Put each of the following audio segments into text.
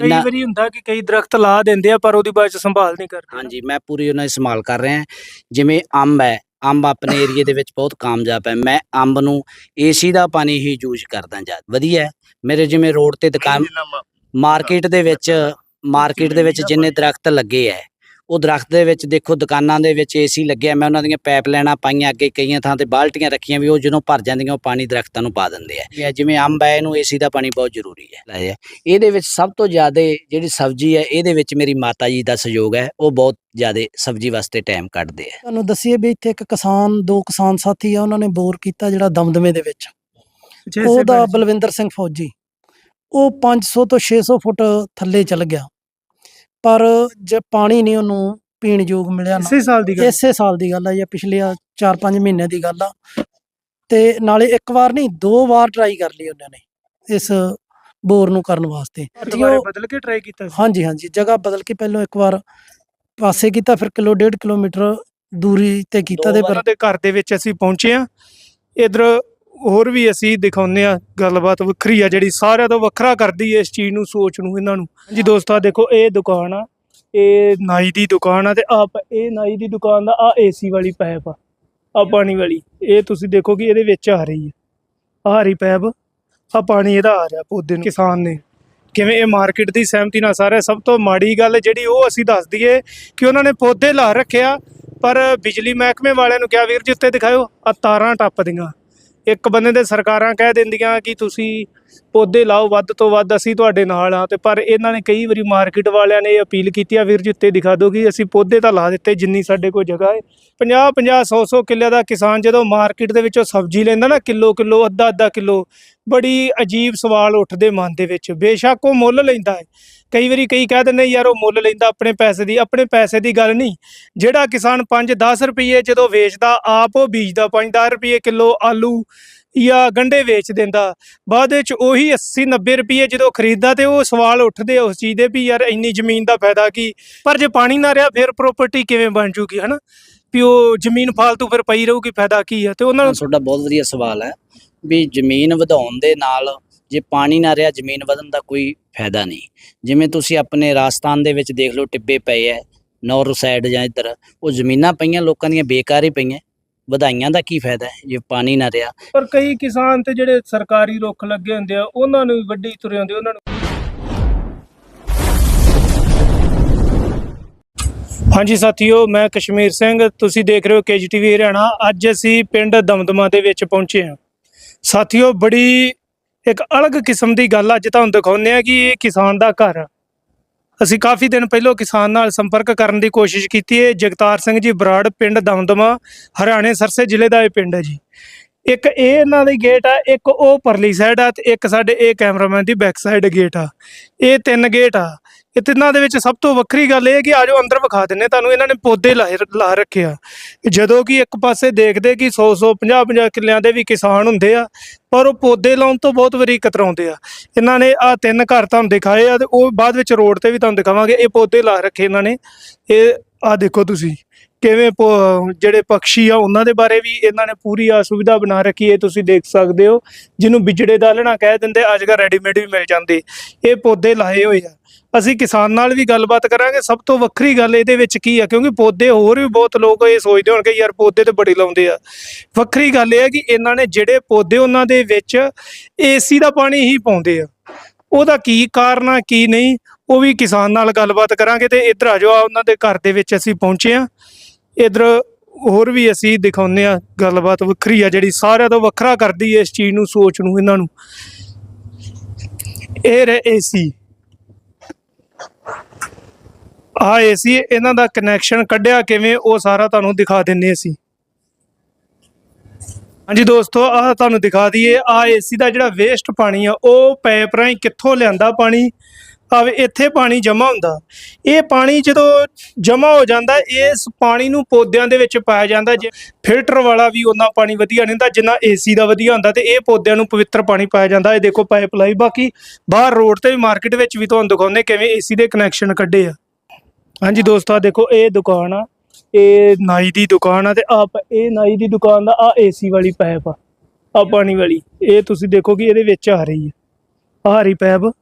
ਕਈ ਜਿੰਨਾ ਵਾਰੀ ਹੁੰਦਾ ਕਿ ਕਈ ਦਰਖਤ ਲਾ ਦਿੰਦੇ ਆ ਪਰ ਉਹਦੀ ਬਾਅਦ ਚ ਸੰਭਾਲ ਨਹੀਂ ਕਰਦੇ। ਹਾਂਜੀ ਮੈਂ ਪੂਰੀ ਉਹਨਾਂ ਦੀ ਸੰਭਾਲ ਕਰ ਰਿਹਾ। ਜਿਵੇਂ ਅੰਬ ਹੈ ਅੰਬ ਆਪਣੇ ਏਰੀਏ ਦੇ ਵਿੱਚ ਬਹੁਤ ਕਾਮਯਾਬ ਹੈ। ਮੈਂ ਅੰਬ ਨੂੰ ਏਸੀ ਦਾ ਪਾਣੀ ਹੀ ਯੂਜ਼ ਕਰਦਾ ਜਾਂ ਵਧੀਆ ਹੈ। ਮੇਰੇ ਜਿਵੇਂ ਰੋਡ ਤੇ ਦੁਕਾਨ ਮਾਰਕੀਟ ਦੇ ਵਿੱਚ ਮਾਰਕੀਟ ਦੇ ਵਿੱਚ ਜਿੰਨੇ ਦਰਖਤ ਲੱਗੇ ਐ ਉਹ ਦਰਖਤ ਦੇ ਵਿੱਚ ਦੇਖੋ ਦੁਕਾਨਾਂ ਦੇ ਵਿੱਚ ਏਸੀ ਲੱਗਿਆ ਮੈਂ ਉਹਨਾਂ ਦੀਆਂ ਪਾਈਪ ਲੈਣਾ ਪਾਈਆਂ ਅੱਗੇ ਕਈਆਂ ਥਾਂ ਤੇ ਬਾਲਟੀਆਂ ਰੱਖੀਆਂ ਵੀ ਉਹ ਜਦੋਂ ਭਰ ਜਾਂਦੀਆਂ ਉਹ ਪਾਣੀ ਦਰਖਤਾਂ ਨੂੰ ਪਾ ਦਿੰਦੇ ਆ। ਜਿਵੇਂ ਅੰਬ ਹੈ ਇਹਨੂੰ ਏਸੀ ਦਾ ਪਾਣੀ ਬਹੁਤ ਜ਼ਰੂਰੀ ਹੈ। ਲੈ ਇਹਦੇ ਵਿੱਚ ਸਭ ਤੋਂ ਜ਼ਿਆਦਾ ਜਿਹੜੀ ਸਬਜ਼ੀ ਹੈ ਇਹਦੇ ਵਿੱਚ ਮੇਰੀ ਮਾਤਾ ਜੀ ਦਾ ਸਹਿਯੋਗ ਹੈ ਉਹ ਬਹੁਤ ਜ਼ਿਆਦਾ ਸਬਜ਼ੀ ਵਾਸਤੇ ਟਾਈਮ ਕੱਢਦੇ ਆ। ਤੁਹਾਨੂੰ ਦੱਸੀਏ ਵੀ ਇੱਥੇ ਇੱਕ ਕਿਸਾਨ ਦੋ ਕਿਸਾਨ ਸਾਥੀ ਆ ਉਹਨਾਂ ਨੇ ਬੋਰ ਕੀਤਾ ਜਿਹੜਾ ਦਮਦਮੇ ਦੇ ਵਿੱਚ। ਉਹਦਾ ਬਲਵਿੰਦਰ ਸਿੰਘ ਫੌਜੀ ਉਹ 500 ਤੋਂ 600 ਫੁੱਟ ਥੱਲੇ ਚਲ ਗਿਆ। ਪਰ ਜੇ ਪਾਣੀ ਨਹੀਂ ਉਹਨੂੰ ਪੀਣ ਯੋਗ ਮਿਲਿਆ ਨਾ ਇਸੇ ਸਾਲ ਦੀ ਗੱਲ। ਇਸੇ ਸਾਲ ਦੀ ਗੱਲ ਆ ਜਾਂ ਪਿਛਲੇ 4-5 ਮਹੀਨੇ ਦੀ ਗੱਲ ਆ। ਤੇ ਨਾਲੇ ਇੱਕ ਵਾਰ ਨਹੀਂ ਦੋ ਵਾਰ ਟਰਾਈ ਕਰ ਲਈ ਉਹਨਾਂ ਨੇ ਇਸ ਬੋਰ ਨੂੰ ਕਰਨ ਵਾਸਤੇ। ਦੁਬਾਰਾ ਬਦਲ ਕੇ ਟਰਾਈ ਕੀਤਾ ਸੀ। ਹਾਂਜੀ ਹਾਂਜੀ ਜਗ੍ਹਾ ਬਦਲ ਕੇ ਪਹਿਲਾਂ ਇੱਕ ਵਾਰ ਪਾਸੇ ਕੀਤਾ ਫਿਰ ਕਿਲੋ ਡੇਢ ਕਿਲੋਮੀਟਰ ਦੂਰੀ ਤੇ ਕੀਤਾ ਤੇ ਪਰ ਘਰ ਦੇ ਵਿੱਚ ਅਸੀਂ ਪਹੁੰਚੇ ਆ ਇਧਰ ਹੋਰ ਵੀ ਅਸੀਂ ਦਿਖਾਉਂਦੇ ਆ ਗੱਲਬਾਤ ਵੱਖਰੀ ਆ ਜਿਹੜੀ ਸਾਰਿਆਂ ਤੋਂ ਵੱਖਰਾ ਕਰਦੀ ਹੈ ਇਸ ਚੀਜ਼ ਨੂੰ, ਸੋਚ ਨੂੰ, ਇਹਨਾਂ ਨੂੰ। ਜੀ ਦੋਸਤੋ ਦੇਖੋ, ਇਹ ਦੁਕਾਨ ਆ। ਇਹ ਨਾਈ ਦੀ ਦੁਕਾਨ ਆ ਤੇ ਆਪ ਇਹ ਨਾਈ ਦੀ ਦੁਕਾਨ ਦਾ ਆ ਏਸੀ ਵਾਲੀ ਪਾਈਪ ਆ ਆ ਪਾਣੀ ਵਾਲੀ। ਇਹ ਤੁਸੀਂ ਦੇਖੋ ਕਿ ਇਹਦੇ ਵਿੱਚ ਆ ਰਹੀ ਹੈ ਆ ਰਹੀ ਪਾਈਪ ਆ ਪਾਣੀ ਇਹਦਾ ਆ ਰਿਹਾ ਪੌਦੇ ਨੂੰ। ਕਿਸਾਨ ਨੇ। ਕਿਵੇਂ ਇਹ ਮਾਰਕੀਟ ਦੀ ਸਹਿਮਤੀ ਨਾਲ ਸਾਰਾ ਸਭ ਤੋਂ ਮਾੜੀ ਗੱਲ ਜਿਹੜੀ ਉਹ ਅਸੀਂ ਦੱਸ ਦਈਏ ਕਿ ਉਹਨਾਂ ਨੇ ਪੌਦੇ ਲਾ ਰੱਖਿਆ, ਪਰ ਬਿਜਲੀ ਮਹਿਕਮੇ ਵਾਲਿਆਂ ਨੂੰ ਕਿਹਾ, ਵੀਰ ਜੀ, ਉੱਤੇ ਦਿਖਾਓ ਆ ਤਾਰਾਂ ਟੱਪਦੀਆਂ ਇੱਕ ਬੰਦੇ ਦੇ ਸਰਕਾਰਾਂ ਕਹਿ ਦਿੰਦੀਆਂ ਕਿ ਤੁਸੀਂ ਪੌਦੇ ਲਾਓ, ਵੱਧ ਤੋਂ ਵੱਧ ਅਸੀਂ ਤੁਹਾਡੇ ਨਾਲ ਹਾਂ ਤੇ ਪਰ ਇਹਨਾਂ ਨੇ ਕਈ ਵਾਰੀ ਮਾਰਕੀਟ ਵਾਲਿਆਂ ਨੇ ਇਹ ਅਪੀਲ ਕੀਤੀ ਆ, ਵੀਰ ਜੀ ਉੱਤੇ ਦਿਖਾ ਦਿਓ ਕਿ ਅਸੀਂ ਪੌਦੇ ਤਾਂ ਲਾ ਦਿੱਤੇ ਜਿੰਨੀ ਸਾਡੇ ਕੋਲ ਜਗ੍ਹਾ ਹੈ। 50 50 100 100 ਕਿੱਲੇ ਦਾ ਕਿਸਾਨ ਜਦੋਂ ਮਾਰਕੀਟ ਦੇ ਵਿੱਚੋਂ ਸਬਜ਼ੀ ਲੈਂਦਾ ਨਾ ਕਿਲੋ ਕਿਲੋ, ਅੱਧਾ ਅੱਧਾ ਕਿਲੋ, ਬੜੀ ਅਜੀਬ ਸਵਾਲ ਉੱਠਦੇ ਮਨ ਦੇ ਵਿੱਚ। ਬੇਸ਼ੱਕ ਉਹ ਮੁੱਲ ਲੈਂਦਾ ਹੈ। ਕਈ ਵਾਰੀ ਕਈ ਕਹਿ ਦਿੰਦੇ ਯਾਰ ਉਹ ਮੁੱਲ ਲੈਂਦਾ ਆਪਣੇ ਪੈਸੇ ਦੀ, ਆਪਣੇ ਪੈਸੇ ਦੀ ਗੱਲ ਨਹੀਂ। ਜਿਹੜਾ ਕਿਸਾਨ 5-10 ਰੁਪਏ ਜਦੋਂ ਵੇਚਦਾ, ਆਪ ਉਹ ਬੀਜਦਾ 5-10 ਰੁਪਏ ਕਿਲੋ ਆਲੂ ਜਾਂ ਗੰਡੇ ਵੇਚ ਦਿੰਦਾ। ਬਾਅਦ ਵਿੱਚ ਉਹੀ 80-90 ਰੁਪਏ ਜਦੋਂ ਖਰੀਦਦਾ ਤੇ ਉਹ ਸਵਾਲ ਉੱਠਦੇ ਉਸ ਚੀਜ਼ ਦੇ ਵੀ ਯਾਰ ਇੰਨੀ ਜ਼ਮੀਨ ਦਾ ਫਾਇਦਾ ਕੀ? ਪਰ ਜੇ ਪਾਣੀ ਨਾ ਰਿਹਾ ਫਿਰ ਪ੍ਰਾਪਰਟੀ ਕਿਵੇਂ ਬਣ ਜੂਗੀ, ਹਨਾ? ਵੀ ਉਹ ਜ਼ਮੀਨ ਫਾਲਤੂ ਫਿਰ ਪਈ ਰਹੂਗੀ, ਫਾਇਦਾ ਕੀ ਆ? ਤੇ ਉਹਨਾਂ ਨੂੰ ਤੁਹਾਡਾ ਬਹੁਤ ਵਧੀਆ ਸਵਾਲ ਹੈ ਵੀ ਜ਼ਮੀਨ ਵਧਾਉਣ ਦੇ ਨਾਲ ਜੇ ਪਾਣੀ ਨਾ ਰਿਹਾ ਜ਼ਮੀਨ ਵਧਣ ਦਾ ਕੋਈ ਫਾਇਦਾ ਨਹੀਂ। ਜਿਵੇਂ ਤੁਸੀਂ ਆਪਣੇ ਰਾਜਸਥਾਨ ਦੇ ਵਿੱਚ ਦੇਖ ਲਓ ਟਿੱਬੇ ਪਏ ਐ ਨੌਰ ਸਾਈਡ ਜਾਂ ਇੱਧਰ, ਉਹ ਜ਼ਮੀਨਾਂ ਪਈਆਂ, ਲੋਕਾਂ ਦੀਆਂ ਬੇਕਾਰ ਹੀ ਪਈਆਂ। ਵਧਾਈਆਂ ਦਾ ਕੀ ਫਾਇਦਾ ਹੈ ਜੇ ਪਾਣੀ ਨਾ ਰਿਹਾ? ਪਰ ਕਈ ਕਿਸਾਨ ਤੇ ਜਿਹੜੇ ਸਰਕਾਰੀ ਰੁੱਖ ਲੱਗੇ ਹੁੰਦੇ ਆ ਉਹਨਾਂ ਨੂੰ ਵੀ ਵੱਢੀ ਤੁਰੇ ਹੁੰਦੇ ਉਹਨਾਂ ਨੂੰ ਹਾਂਜੀ ਸਾਥੀਓ ਮੈਂ ਕਸ਼ਮੀਰ ਸਿੰਘ ਤੁਸੀਂ ਦੇਖ ਰਹੇ ਹੋ ਕੇਜੀਟੀਵੀ ਹਰਿਆਣਾ। ਅੱਜ ਅਸੀਂ ਪਿੰਡ ਦਮਦਮਾ ਦੇ ਵਿੱਚ ਪਹੁੰਚੇ ਹਾਂ। ਸਾਥੀਓ ਬੜੀ ਇੱਕ ਅਲੱਗ ਕਿਸਮ ਦੀ ਗੱਲ ਅੱਜ ਤੁਹਾਨੂੰ ਦਿਖਾਉਂਦੇ ਆ ਕਿ ਇਹ ਕਿਸਾਨ ਦਾ ਘਰ ਆ। ਅਸੀਂ ਕਾਫੀ ਦਿਨ ਪਹਿਲਾਂ ਕਿਸਾਨ ਨਾਲ ਸੰਪਰਕ ਕਰਨ ਦੀ ਕੋਸ਼ਿਸ਼ ਕੀਤੀ ਹੈ। ਜਗਤਾਰ ਸਿੰਘ ਜੀ ਬਰਾੜ ਪਿੰਡ ਦਮਦਮਾ, ਹਰਿਆਣੇ ਸਰਸੇ ਜ਼ਿਲ੍ਹੇ ਦਾ ਇਹ ਪਿੰਡ ਹੈ ਜੀ। ਇੱਕ ਇਹ ਇਹਨਾਂ ਦੀ ਗੇਟ ਆ, ਇੱਕ ਉਹ ਪਰਲੀ ਸਾਈਡ ਆ ਤੇ ਇੱਕ ਸਾਡੇ ਇਹ ਕੈਮਰਾਮੈਨ ਦੀ ਬੈਕ ਸਾਈਡ ਗੇਟ ਆ। ਇਹ ਤਿੰਨ ਗੇਟ ਆ। ਇਹ ਤਿੰਨਾਂ ਦੇ ਵਿੱਚ ਸਭ ਤੋਂ ਵੱਖਰੀ ਗੱਲ ਇਹ ਹੈ ਕਿ ਆਜੋ ਅੰਦਰ ਵਿਖਾ ਦਿੰਨੇ ਤੁਹਾਨੂੰ ਇਹਨਾਂ ਨੇ ਪੌਦੇ ਲਾਏ ਲਾ ਰੱਖਿਆ ਜਦੋਂ ਕਿ ਇੱਕ ਪਾਸੇ ਦੇਖਦੇ ਕਿ 100 100 50 50 ਕਿੱਲਿਆਂ ਦੇ ਵੀ ਕਿਸਾਨ ਹੁੰਦੇ ਆ, ਪਰ ਉਹ ਪੌਦੇ ਲਾਉਣ ਤੋਂ ਬਹੁਤ ਵਾਰੀ ਕਤਰਾਉਂਦੇ ਆ। ਇਹਨਾਂ ਨੇ ਆ ਤਿੰਨ ਘਰ ਤੁਹਾਨੂੰ ਦਿਖਾਏ ਆ ਤੇ ਉਹ ਬਾਅਦ ਵਿੱਚ ਰੋਡ ਤੇ ਵੀ ਤੁਹਾਨੂੰ ਦਿਖਾਵਾਂਗੇ। ਇਹ ਪੌਦੇ ਲਾ ਰੱਖੇ ਇਹਨਾਂ ਨੇ। ਇਹ ਆ ਦੇਖੋ ਤੁਸੀਂ, ਕਿਵੇਂ ਪ- ਜਿਹੜੇ ਪੰਛੀ ਆ ਉਹਨਾਂ ਦੇ ਬਾਰੇ ਵੀ ਇਹਨਾਂ ਨੇ ਪੂਰੀ ਆ ਸੁਵਿਧਾ ਬਣਾ ਰੱਖੀ ਹੈ ਤੁਸੀਂ ਦੇਖ ਸਕਦੇ ਹੋ। ਜਿਹਨੂੰ ਵਿਜੜੇ ਦਾਲਣਾ ਕਹਿ ਦਿੰਦੇ ਅੱਜ ਕੱਲ੍ਹ ਰੈਡੀਮੇਡ ਵੀ ਮਿਲ ਜਾਂਦੇ। ਇਹ ਪੌਦੇ ਲਾਏ ਹੋਏ ਆ। ਅਸੀਂ ਕਿਸਾਨ ਨਾਲ ਵੀ ਗੱਲਬਾਤ ਕਰਾਂਗੇ। ਸਭ ਤੋਂ ਵੱਖਰੀ ਗੱਲ ਇਹਦੇ ਵਿੱਚ ਕੀ ਆ, ਕਿਉਂਕਿ ਪੌਦੇ ਹੋਰ ਵੀ ਬਹੁਤ ਲੋਕ ਇਹ ਸੋਚਦੇ ਹੋਣਗੇ ਯਾਰ ਪੌਦੇ ਤੇ ਬੜੇ ਲਾਉਂਦੇ ਆ। ਵੱਖਰੀ ਗੱਲ ਇਹ ਹੈ ਕਿ ਇਹਨਾਂ ਨੇ ਜਿਹੜੇ ਪੌਦੇ ਉਹਨਾਂ ਦੇ ਵਿੱਚ ਏਸੀ ਦਾ ਪਾਣੀ ਹੀ ਪਾਉਂਦੇ ਆ। ਉਹਦਾ ਕੀ ਕਾਰਨ ਆ, ਕੀ ਨਹੀਂ, ਉਹ ਵੀ ਕਿਸਾਨ ਨਾਲ ਗੱਲਬਾਤ ਕਰਾਂਗੇ ਤੇ ਇੱਧਰ ਆ ਜਾਓ ਆ ਉਹਨਾਂ ਦੇ ਘਰ ਦੇ ਵਿੱਚ ਅਸੀਂ ਪਹੁੰਚੇ ਆ ਇੱਧਰ ਹੋਰ ਵੀ ਅਸੀਂ ਦਿਖਾਉਂਦੇ ਆ ਗੱਲਬਾਤ ਵੱਖਰੀ ਆ, ਜਿਹੜੀ ਸਾਰਿਆਂ ਤੋਂ ਵੱਖਰਾ ਕਰਦੀ ਹੈ ਇਸ ਚੀਜ਼ ਨੂੰ, ਸੋਚ ਨੂੰ, ਇਹਨਾਂ ਨੂੰ। ਇਹ ਰੇ ਏਸੀ। ਆ ਏਸੀ ਇਹਨਾਂ ਦਾ ਕਨੈਕਸ਼ਨ ਕੱਢਿਆ ਕਿਵੇਂ, ਉਹ ਸਾਰਾ ਤੁਹਾਨੂੰ ਦਿਖਾ ਦਿੰਨੇ ਅਸੀਂ। ਹਾਂਜੀ ਦੋਸਤੋ, ਆਹ ਤੁਹਾਨੂੰ ਦਿਖਾ ਦਈਏ ਆ ਏਸੀ ਦਾ ਜਿਹੜਾ ਵੇਸਟ ਪਾਣੀ ਆ, ਉਹ ਪਾਈਪ ਰਾਹੀਂ ਕਿੱਥੋਂ ਲਿਆਂਦਾ ਪਾਣੀ? ਆਵੇ ਇੱਥੇ ਪਾਣੀ ਜਮਾ ਹੁੰਦਾ। ਇਹ ਪਾਣੀ ਜਦੋਂ ਜਮਾ ਹੋ ਜਾਂਦਾ, ਇਸ ਪਾਣੀ ਨੂੰ ਪੌਦਿਆਂ ਦੇ ਵਿੱਚ ਪਾਇਆ ਜਾਂਦਾ, ਜੇ ਫਿਲਟਰ ਵਾਲਾ ਵੀ ਉਹਨਾਂ ਪਾਣੀ ਵਧੀਆ ਨਹੀਂ ਹੁੰਦਾ, ਜਿੰਨਾ ਏਸੀ ਦਾ ਵਧੀਆ ਹੁੰਦਾ, ਤੇ ਇਹ ਪੌਦਿਆਂ ਨੂੰ ਪਵਿੱਤਰ ਪਾਣੀ ਪਾਇਆ ਜਾਂਦਾ। ਇਹ ਦੇਖੋ ਪਾਈਪ ਲਾਈ ਬਾਕੀ ਬਾਹਰ ਰੋਡ ਤੇ ਵੀ ਮਾਰਕੀਟ ਵਿੱਚ ਵੀ ਤੁਹਾਨੂੰ ਦਿਖਾਉਂਦੇ ਕਿਵੇਂ ਏਸੀ ਦੇ ਕਨੈਕਸ਼ਨ ਕੱਢੇ ਆ। ਹਾਂਜੀ ਦੋਸਤੋ ਦੇਖੋ, ਇਹ ਦੁਕਾਨ ਆ, ਇਹ ਨਾਈ ਦੀ ਦੁਕਾਨ ਆ ਤੇ ਆਪ, ਇਹ ਨਾਈ ਦੀ ਦੁਕਾਨ ਦਾ ਆ ਏਸੀ ਵਾਲੀ ਪਾਈਪ ਆ ਆ ਪਾਣੀ ਵਾਲੀ। ਇਹ ਤੁਸੀਂ ਦੇਖੋ ਕਿ ਇਹਦੇ ਵਿੱਚ ਆ ਰਹੀ ਹੈ ਆ ਰਹੀ ਪਾਈਪ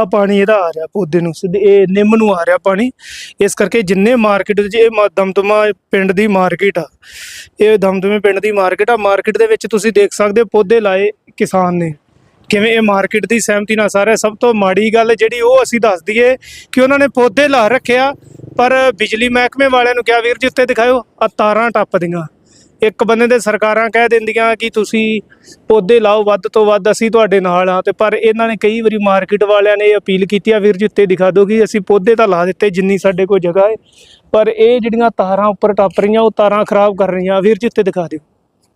ਆ ਪਾਣੀ ਇਹਦਾ ਆ ਰਿਹਾ ਪੌਦੇ ਨੂੰ, ਸਿੱਧੇ ਇਹ ਨਿੰਮ ਨੂੰ ਆ ਰਿਹਾ ਪਾਣੀ। ਇਸ ਕਰਕੇ ਜਿੰਨੇ ਮਾਰਕੀਟ 'ਚ ਇਹ ਮ- ਦਮਦਮਾ ਪਿੰਡ ਦੀ ਮਾਰਕੀਟ ਆ। ਇਹ ਦਮਦਮੇ ਪਿੰਡ ਦੀ ਮਾਰਕੀਟ ਆ ਮਾਰਕੀਟ ਦੇ ਵਿੱਚ ਤੁਸੀਂ ਦੇਖ ਸਕਦੇ ਹੋ, ਪੌਦੇ ਲਾਏ ਕਿਸਾਨ ਨੇ। ਕਿਵੇਂ ਇਹ ਮਾਰਕੀਟ ਦੀ ਸਹਿਮਤੀ ਨਾਲ ਸਾਰਾ ਸਭ ਤੋਂ ਮਾੜੀ ਗੱਲ ਜਿਹੜੀ ਉਹ ਅਸੀਂ ਦੱਸ ਦਈਏ ਕਿ ਉਹਨਾਂ ਨੇ ਪੌਦੇ ਲਾ ਰੱਖਿਆ, ਪਰ ਬਿਜਲੀ ਮਹਿਕਮੇ ਵਾਲਿਆਂ ਨੂੰ ਕਿਹਾ, ਵੀਰ ਜੀ, ਉੱਤੇ ਦਿਖਾਓ ਆ ਤਾਰਾਂ ਟੱਪਦੀਆਂ। ਇੱਕ ਬੰਦੇ ਦੇ ਸਰਕਾਰਾਂ ਕਹਿ ਦਿੰਦੀਆਂ ਕਿ ਤੁਸੀਂ ਪੌਦੇ ਲਾਓ, ਵੱਧ ਤੋਂ ਵੱਧ ਅਸੀਂ ਤੁਹਾਡੇ ਨਾਲ ਆ ਤੇ ਪਰ ਇਹਨਾਂ ਨੇ ਕਈ ਵਾਰੀ ਮਾਰਕੀਟ ਵਾਲਿਆਂ ਨੇ ਇਹ ਅਪੀਲ ਕੀਤੀ ਆ, ਵੀਰ ਜੀ, ਉੱਤੇ ਦਿਖਾ ਦਿਓ ਕਿ ਅਸੀਂ ਪੌਦੇ ਤਾਂ ਲਾ ਦਿੱਤੇ, ਜਿੰਨੀ ਸਾਡੇ ਕੋਲ ਜਗ੍ਹਾ ਹੈ, ਪਰ ਇਹ ਜਿਹੜੀਆਂ ਤਾਰਾਂ ਉੱਪਰ ਟੱਪ ਰਹੀਆਂ, ਉਹ ਤਾਰਾਂ ਖਰਾਬ ਕਰ ਰਹੀਆਂ। ਵੀਰ ਜੀ, ਉੱਤੇ ਦਿਖਾ ਦਿਓ।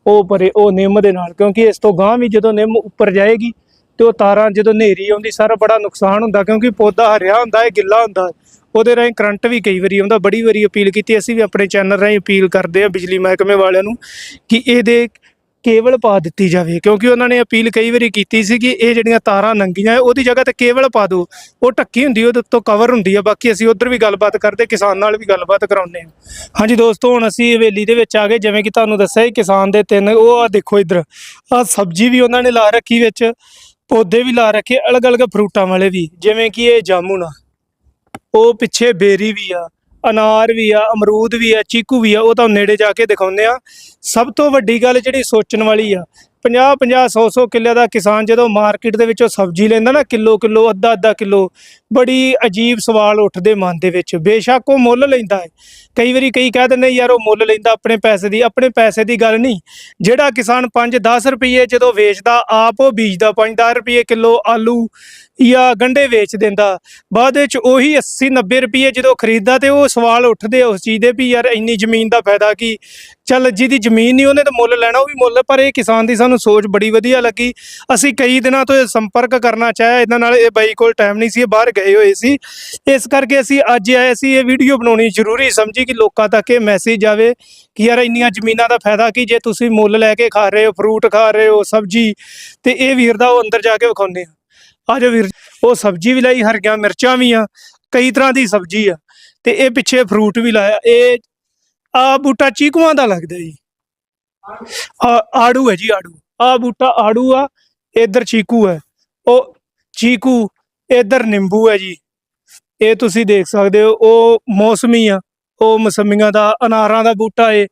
ਉਹ ਪਰੇ, ਉਹ ਨਿੰਮ ਦੇ ਨਾਲ, ਕਿਉਂਕਿ ਇਸ ਤੋਂ ਗਾਂਹ ਵੀ ਜਦੋਂ ਨਿੰਮ ਉੱਪਰ ਜਾਏਗੀ ਤੇ ਉਹ ਤਾਰਾਂ ਜਦੋਂ ਹਨੇਰੀ ਆਉਂਦੀ, ਸਾਰਾ ਬੜਾ ਨੁਕਸਾਨ ਹੁੰਦਾ, ਕਿਉਂਕਿ ਪੌਦਾ ਹਰਿਆ ਹੁੰਦਾ ਹੈ ਗਿੱਲਾ ਹੁੰਦਾ। ਉਹਦੇ ਰਾਹੀਂ ਕਰੰਟ ਵੀ ਕਈ ਵਾਰੀ ਆਉਂਦਾ। ਬੜੀ ਵਾਰੀ ਅਪੀਲ ਕੀਤੀ, ਅਸੀਂ ਵੀ ਆਪਣੇ ਚੈਨਲ ਰਾਹੀਂ ਅਪੀਲ ਕਰਦੇ ਹਾਂ ਬਿਜਲੀ ਮਹਿਕਮੇ ਵਾਲਿਆਂ ਨੂੰ ਕਿ ਇਹਦੇ ਕੇਵਲ ਪਾ ਦਿੱਤੀ ਜਾਵੇ। ਕਿਉਂਕਿ ਉਹਨਾਂ ਨੇ ਅਪੀਲ ਕਈ ਵਾਰੀ ਕੀਤੀ ਸੀ ਕਿ ਇਹ ਜਿਹੜੀਆਂ ਤਾਰਾਂ ਨੰਗੀਆਂ, ਉਹਦੀ ਜਗ੍ਹਾ ਤੇ ਕੇਵਲ ਪਾ ਦਿਓ। ਉਹ ਟੱਕੀ ਹੁੰਦੀ, ਉਹਦੇ ਉੱਤੋਂ ਕਵਰ ਹੁੰਦੀ ਆ। ਬਾਕੀ ਅਸੀਂ ਉਧਰ ਵੀ ਗੱਲਬਾਤ ਕਰਦੇ, ਕਿਸਾਨ ਨਾਲ ਵੀ ਗੱਲਬਾਤ ਕਰਾਉਂਦੇ ਹਾਂ। ਹਾਂਜੀ ਦੋਸਤੋ, ਹੁਣ ਅਸੀਂ ਹਵੇਲੀ ਦੇ ਵਿੱਚ ਆ ਗਏ। ਜਿਵੇਂ ਕਿ ਤੁਹਾਨੂੰ ਦੱਸਿਆ ਕਿਸਾਨ ਦੇ ਤਿੰਨ, ਉਹ ਆ ਦੇਖੋ ਇੱਧਰ ਆ ਸਬਜ਼ੀ ਵੀ ਉਹਨਾਂ ਨੇ ਲਾ ਰੱਖੀ ਵਿੱਚ। ਪੌਦੇ ਵੀ ਲਾ ਰੱਖੇ, ਅਲੱਗ-ਅਲੱਗ ਫਰੂਟਾਂ ਵਾਲੇ ਵੀ, ਜਿਵੇਂ ਕਿ ਇਹ ਜਾਮੁਨ ਆ ਉਹ ਪਿੱਛੇ ਬੇਰੀ ਵੀ ਆ, ਅਨਾਰ ਵੀ ਆ, ਅਮਰੂਦ ਵੀ ਆ, ਚੀਕੂ ਵੀ ਆ, ਉਹ ਤਾਂ ਨੇੜੇ ਜਾ ਕੇ ਦਿਖਾਉਂਦੇ ਆ। ਸਭ ਤੋਂ ਵੱਡੀ ਗੱਲ ਜਿਹੜੀ ਸੋਚਣ ਵਾਲੀ ਆ 50 50 100 100 ਕਿੱਲੇ ਦਾ ਕਿਸਾਨ ਜਦੋਂ ਮਾਰਕੀਟ ਦੇ ਵਿੱਚੋਂ ਸਬਜ਼ੀ ਲੈਂਦਾ ਨਾ ਕਿਲੋ ਕਿਲੋ ਅੱਧਾ ਅੱਧਾ ਕਿਲੋ, ਬੜੀ ਅਜੀਬ ਸਵਾਲ ਉੱਠਦੇ ਮਨ ਦੇ ਵਿੱਚ। ਬੇਸ਼ੱਕ ਉਹ ਮੁੱਲ ਲੈਂਦਾ ਹੈ। ਕਈ ਵਾਰੀ ਕਈ ਕਹਿ ਦਿੰਦੇ ਯਾਰ ਉਹ ਮੁੱਲ ਲੈਂਦਾ ਆਪਣੇ ਪੈਸੇ ਦੀ। ਆਪਣੇ ਪੈਸੇ ਦੀ ਗੱਲ ਨਹੀਂ। ਜਿਹੜਾ ਕਿਸਾਨ 5-10 ਰੁਪਏ ਜਦੋਂ ਵੇਚਦਾ, ਆਪ ਉਹ ਬੀਜਦਾ 5-10 ਰੁਪਏ ਕਿਲੋ ਆਲੂ ਜਾਂ ਗੰਡੇ ਵੇਚ ਦਿੰਦਾ। ਬਾਅਦ ਵਿੱਚ ਉਹੀ 80-90 ਰੁਪਏ ਜਦੋਂ ਖਰੀਦਦਾ ਤੇ ਉਹ ਸਵਾਲ ਉੱਠਦੇ ਉਸ ਚੀਜ਼ ਦੇ ਵੀ, ਯਾਰ ਇੰਨੀ ਜ਼ਮੀਨ ਦਾ ਫਾਇਦਾ ਕੀ? ਚੱਲ ਜਿਹਦੀ ਜ਼ਮੀਨ ਨਹੀਂ ਉਹਨੇ ਤਾਂ ਮੁੱਲ ਲੈਣਾ, ਉਹ ਵੀ ਮੁੱਲ, ਪਰ ਇਹ ਕਿਸਾਨ ਦੀ ਸਾਨੂੰ ਸੋਚ ਬੜੀ ਵਧੀਆ ਲੱਗੀ। ਅਸੀਂ ਕਈ ਦਿਨਾਂ ਤੋਂ ਇਹ ਸੰਪਰਕ ਕਰਨਾ ਚਾਹਿਆ, ਇਹਨਾਂ ਨਾਲ ਇਹ ਬਾਈ ਕੋਲ ਟਾਈਮ ਨਹੀਂ ਸੀ, ਇਹ ਬਾਹਰ ਗਏ ਹੋਏ ਸੀ। ਇਸ ਕਰਕੇ ਅਸੀਂ ਅੱਜ ਆਏ ਸੀ, ਇਹ ਵੀਡੀਓ ਬਣਾਉਣੀ ਜ਼ਰੂਰੀ ਸਮਝੀ ਕਿ ਲੋਕਾਂ ਤੱਕ ਇਹ ਮੈਸੇਜ ਜਾਵੇ ਕਿ ਯਾਰ ਇੰਨੀਆਂ ਜ਼ਮੀਨਾਂ ਦਾ ਫਾਇਦਾ ਕੀ, ਜੇ ਤੁਸੀਂ ਮੁੱਲ ਲੈ ਕੇ ਖਾ ਰਹੇ ਹੋ ਫਰੂਟ ਖਾ ਰਹੇ ਹੋ, ਸਬਜ਼ੀ, ਤੇ ਇਹ ਵੀਰ ਦਾ ਉਹ ਅੰਦਰ ਜਾ ਕੇ ਵਿਖਾਉਂਦੇ ਆ। ਆਜੋ ਵੀਰ, ਉਹ ਸਬਜ਼ੀ ਵੀ ਲਾਈ, ਹਰੀਆਂ ਮਿਰਚਾਂ ਵੀ ਆ, ਕਈ ਤਰ੍ਹਾਂ ਦੀ ਸਬਜ਼ੀ ਆ, ਤੇ ਇਹ ਪਿੱਛੇ ਫਰੂਟ ਵੀ ਲਾਇਆ, ਇਹ ਆ ਬੂਟਾ ਚੀਕੂਆਂ ਦਾ ਲੱਗਦਾ ਜੀ। ਆ ਆੜੂ ਹੈ ਜੀ ਆੜੂ। ਆ ਬੂਟਾ ਆੜੂ ਆ, ਇਧਰ ਚੀਕੂ ਹੈ। ਉਹ ਚੀਕੂ, ਇਧਰ ਨਿੰਬੂ ਹੈ ਜੀ। ਇਹ ਤੁਸੀਂ ਦੇਖ ਸਕਦੇ ਹੋ, ਉਹ ਮੌਸਮੀ ਆ। ਉਹ ਮਸੰਮੀਆਂ ਦਾ, ਅਨਾਰਾਂ ਦਾ ਬੂਟਾ ਏ।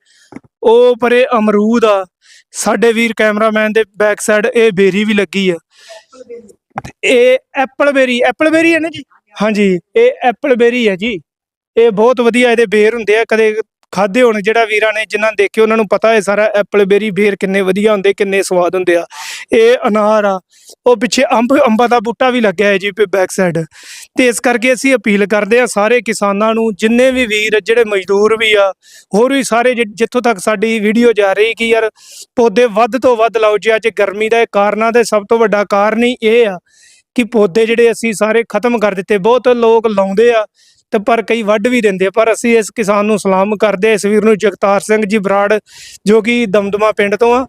ਉਹ ਪਰੇ ਅਮਰੂਦ ਆ। ਸਾਡੇ ਵੀਰ ਕੈਮਰਾਮੈਨ ਦੇ ਬੈਕ ਸਾਈਡ ਇਹ ਬੇਰੀ ਵੀ ਲੱਗੀ ਆ। ਇਹ ਐਪਲ ਬੇਰੀ ਐਪਲ ਬੇਰੀ ਹੈ ਨਾ ਜੀ? ਹਾਂਜੀ, ਇਹ ਐਪਲ ਬੇਰੀ ਹੈ ਜੀ। ਇਹ ਬਹੁਤ ਵਧੀਆ ਇਹਦੇ ਬੇਰ ਹੁੰਦੇ ਆ। ਕਦੇ ਖਾਦੇ ਹੋਣ ਜਿਹੜਾ ਵੀਰਾਂ ਨੇ, ਜਿਨ੍ਹਾਂ ਨੇ ਦੇਖੇ ਉਹਨਾਂ ਨੂੰ ਪਤਾ ਹੈ ਸਾਰਾ ਐਪਲ ਬੇਰੀ, ਬੇਰ ਕਿੰਨੇ ਵਧੀਆ ਹੁੰਦੇ, ਕਿੰਨੇ ਸਵਾਦ ਹੁੰਦੇ ਆ। ਇਹ ਅਨਾਰ ਆ, ਉਹ ਪਿੱਛੇ ਅੰਬ, ਅੰਬਾਂ ਦਾ ਬੂਟਾ ਵੀ ਲੱਗਿਆ ਹੈ ਜੀ ਬੈਕ ਸਾਈਡ ਤੇ ਇਸ ਕਰਕੇ ਅਸੀਂ ਅਪੀਲ ਕਰਦੇ ਆ ਸਾਰੇ ਕਿਸਾਨਾਂ ਨੂੰ, ਜਿੰਨੇ ਵੀ ਵੀਰ, ਜਿਹੜੇ ਮਜ਼ਦੂਰ ਵੀ ਆ, ਹੋਰ ਵੀ ਸਾਰੇ ਜਿ- ਜਿੱਥੋਂ ਤੱਕ ਸਾਡੀ ਵੀਡੀਓ ਜਾ ਰਹੀ ਕਿ ਯਾਰ ਪੌਦੇ ਵੱਧ ਤੋਂ ਵੱਧ ਲਾਓ ਜੀ, ਅੱਜ ਗਰਮੀ ਦਾ ਕਾਰਨਾਂ ਦੇ ਸਭ ਤੋਂ ਵੱਡਾ ਕਾਰਨ ਹੀ ਇਹ ਆ ਕਿ ਪੌਦੇ ਜਿਹੜੇ ਅਸੀਂ ਸਾਰੇ ਖਤਮ ਕਰ ਦਿੱਤੇ। ਬਹੁਤ ਲੋਕ ਲਾਉਂਦੇ ਆ ਤੇ ਪਰ ਕਈ ਵੱਢ ਵੀ ਦਿੰਦੇ ਪਰ ਅਸੀਂ ਇਸ ਕਿਸਾਨ ਨੂੰ ਸਲਾਮ ਕਰਦੇ ਇਸ ਵੀਰ ਨੂੰ ਜਗਤਾਰ ਸਿੰਘ ਜੀ ਬਰਾੜ, ਜੋ ਕਿ ਦਮਦਮਾ ਪਿੰਡ ਤੋਂ ਆ।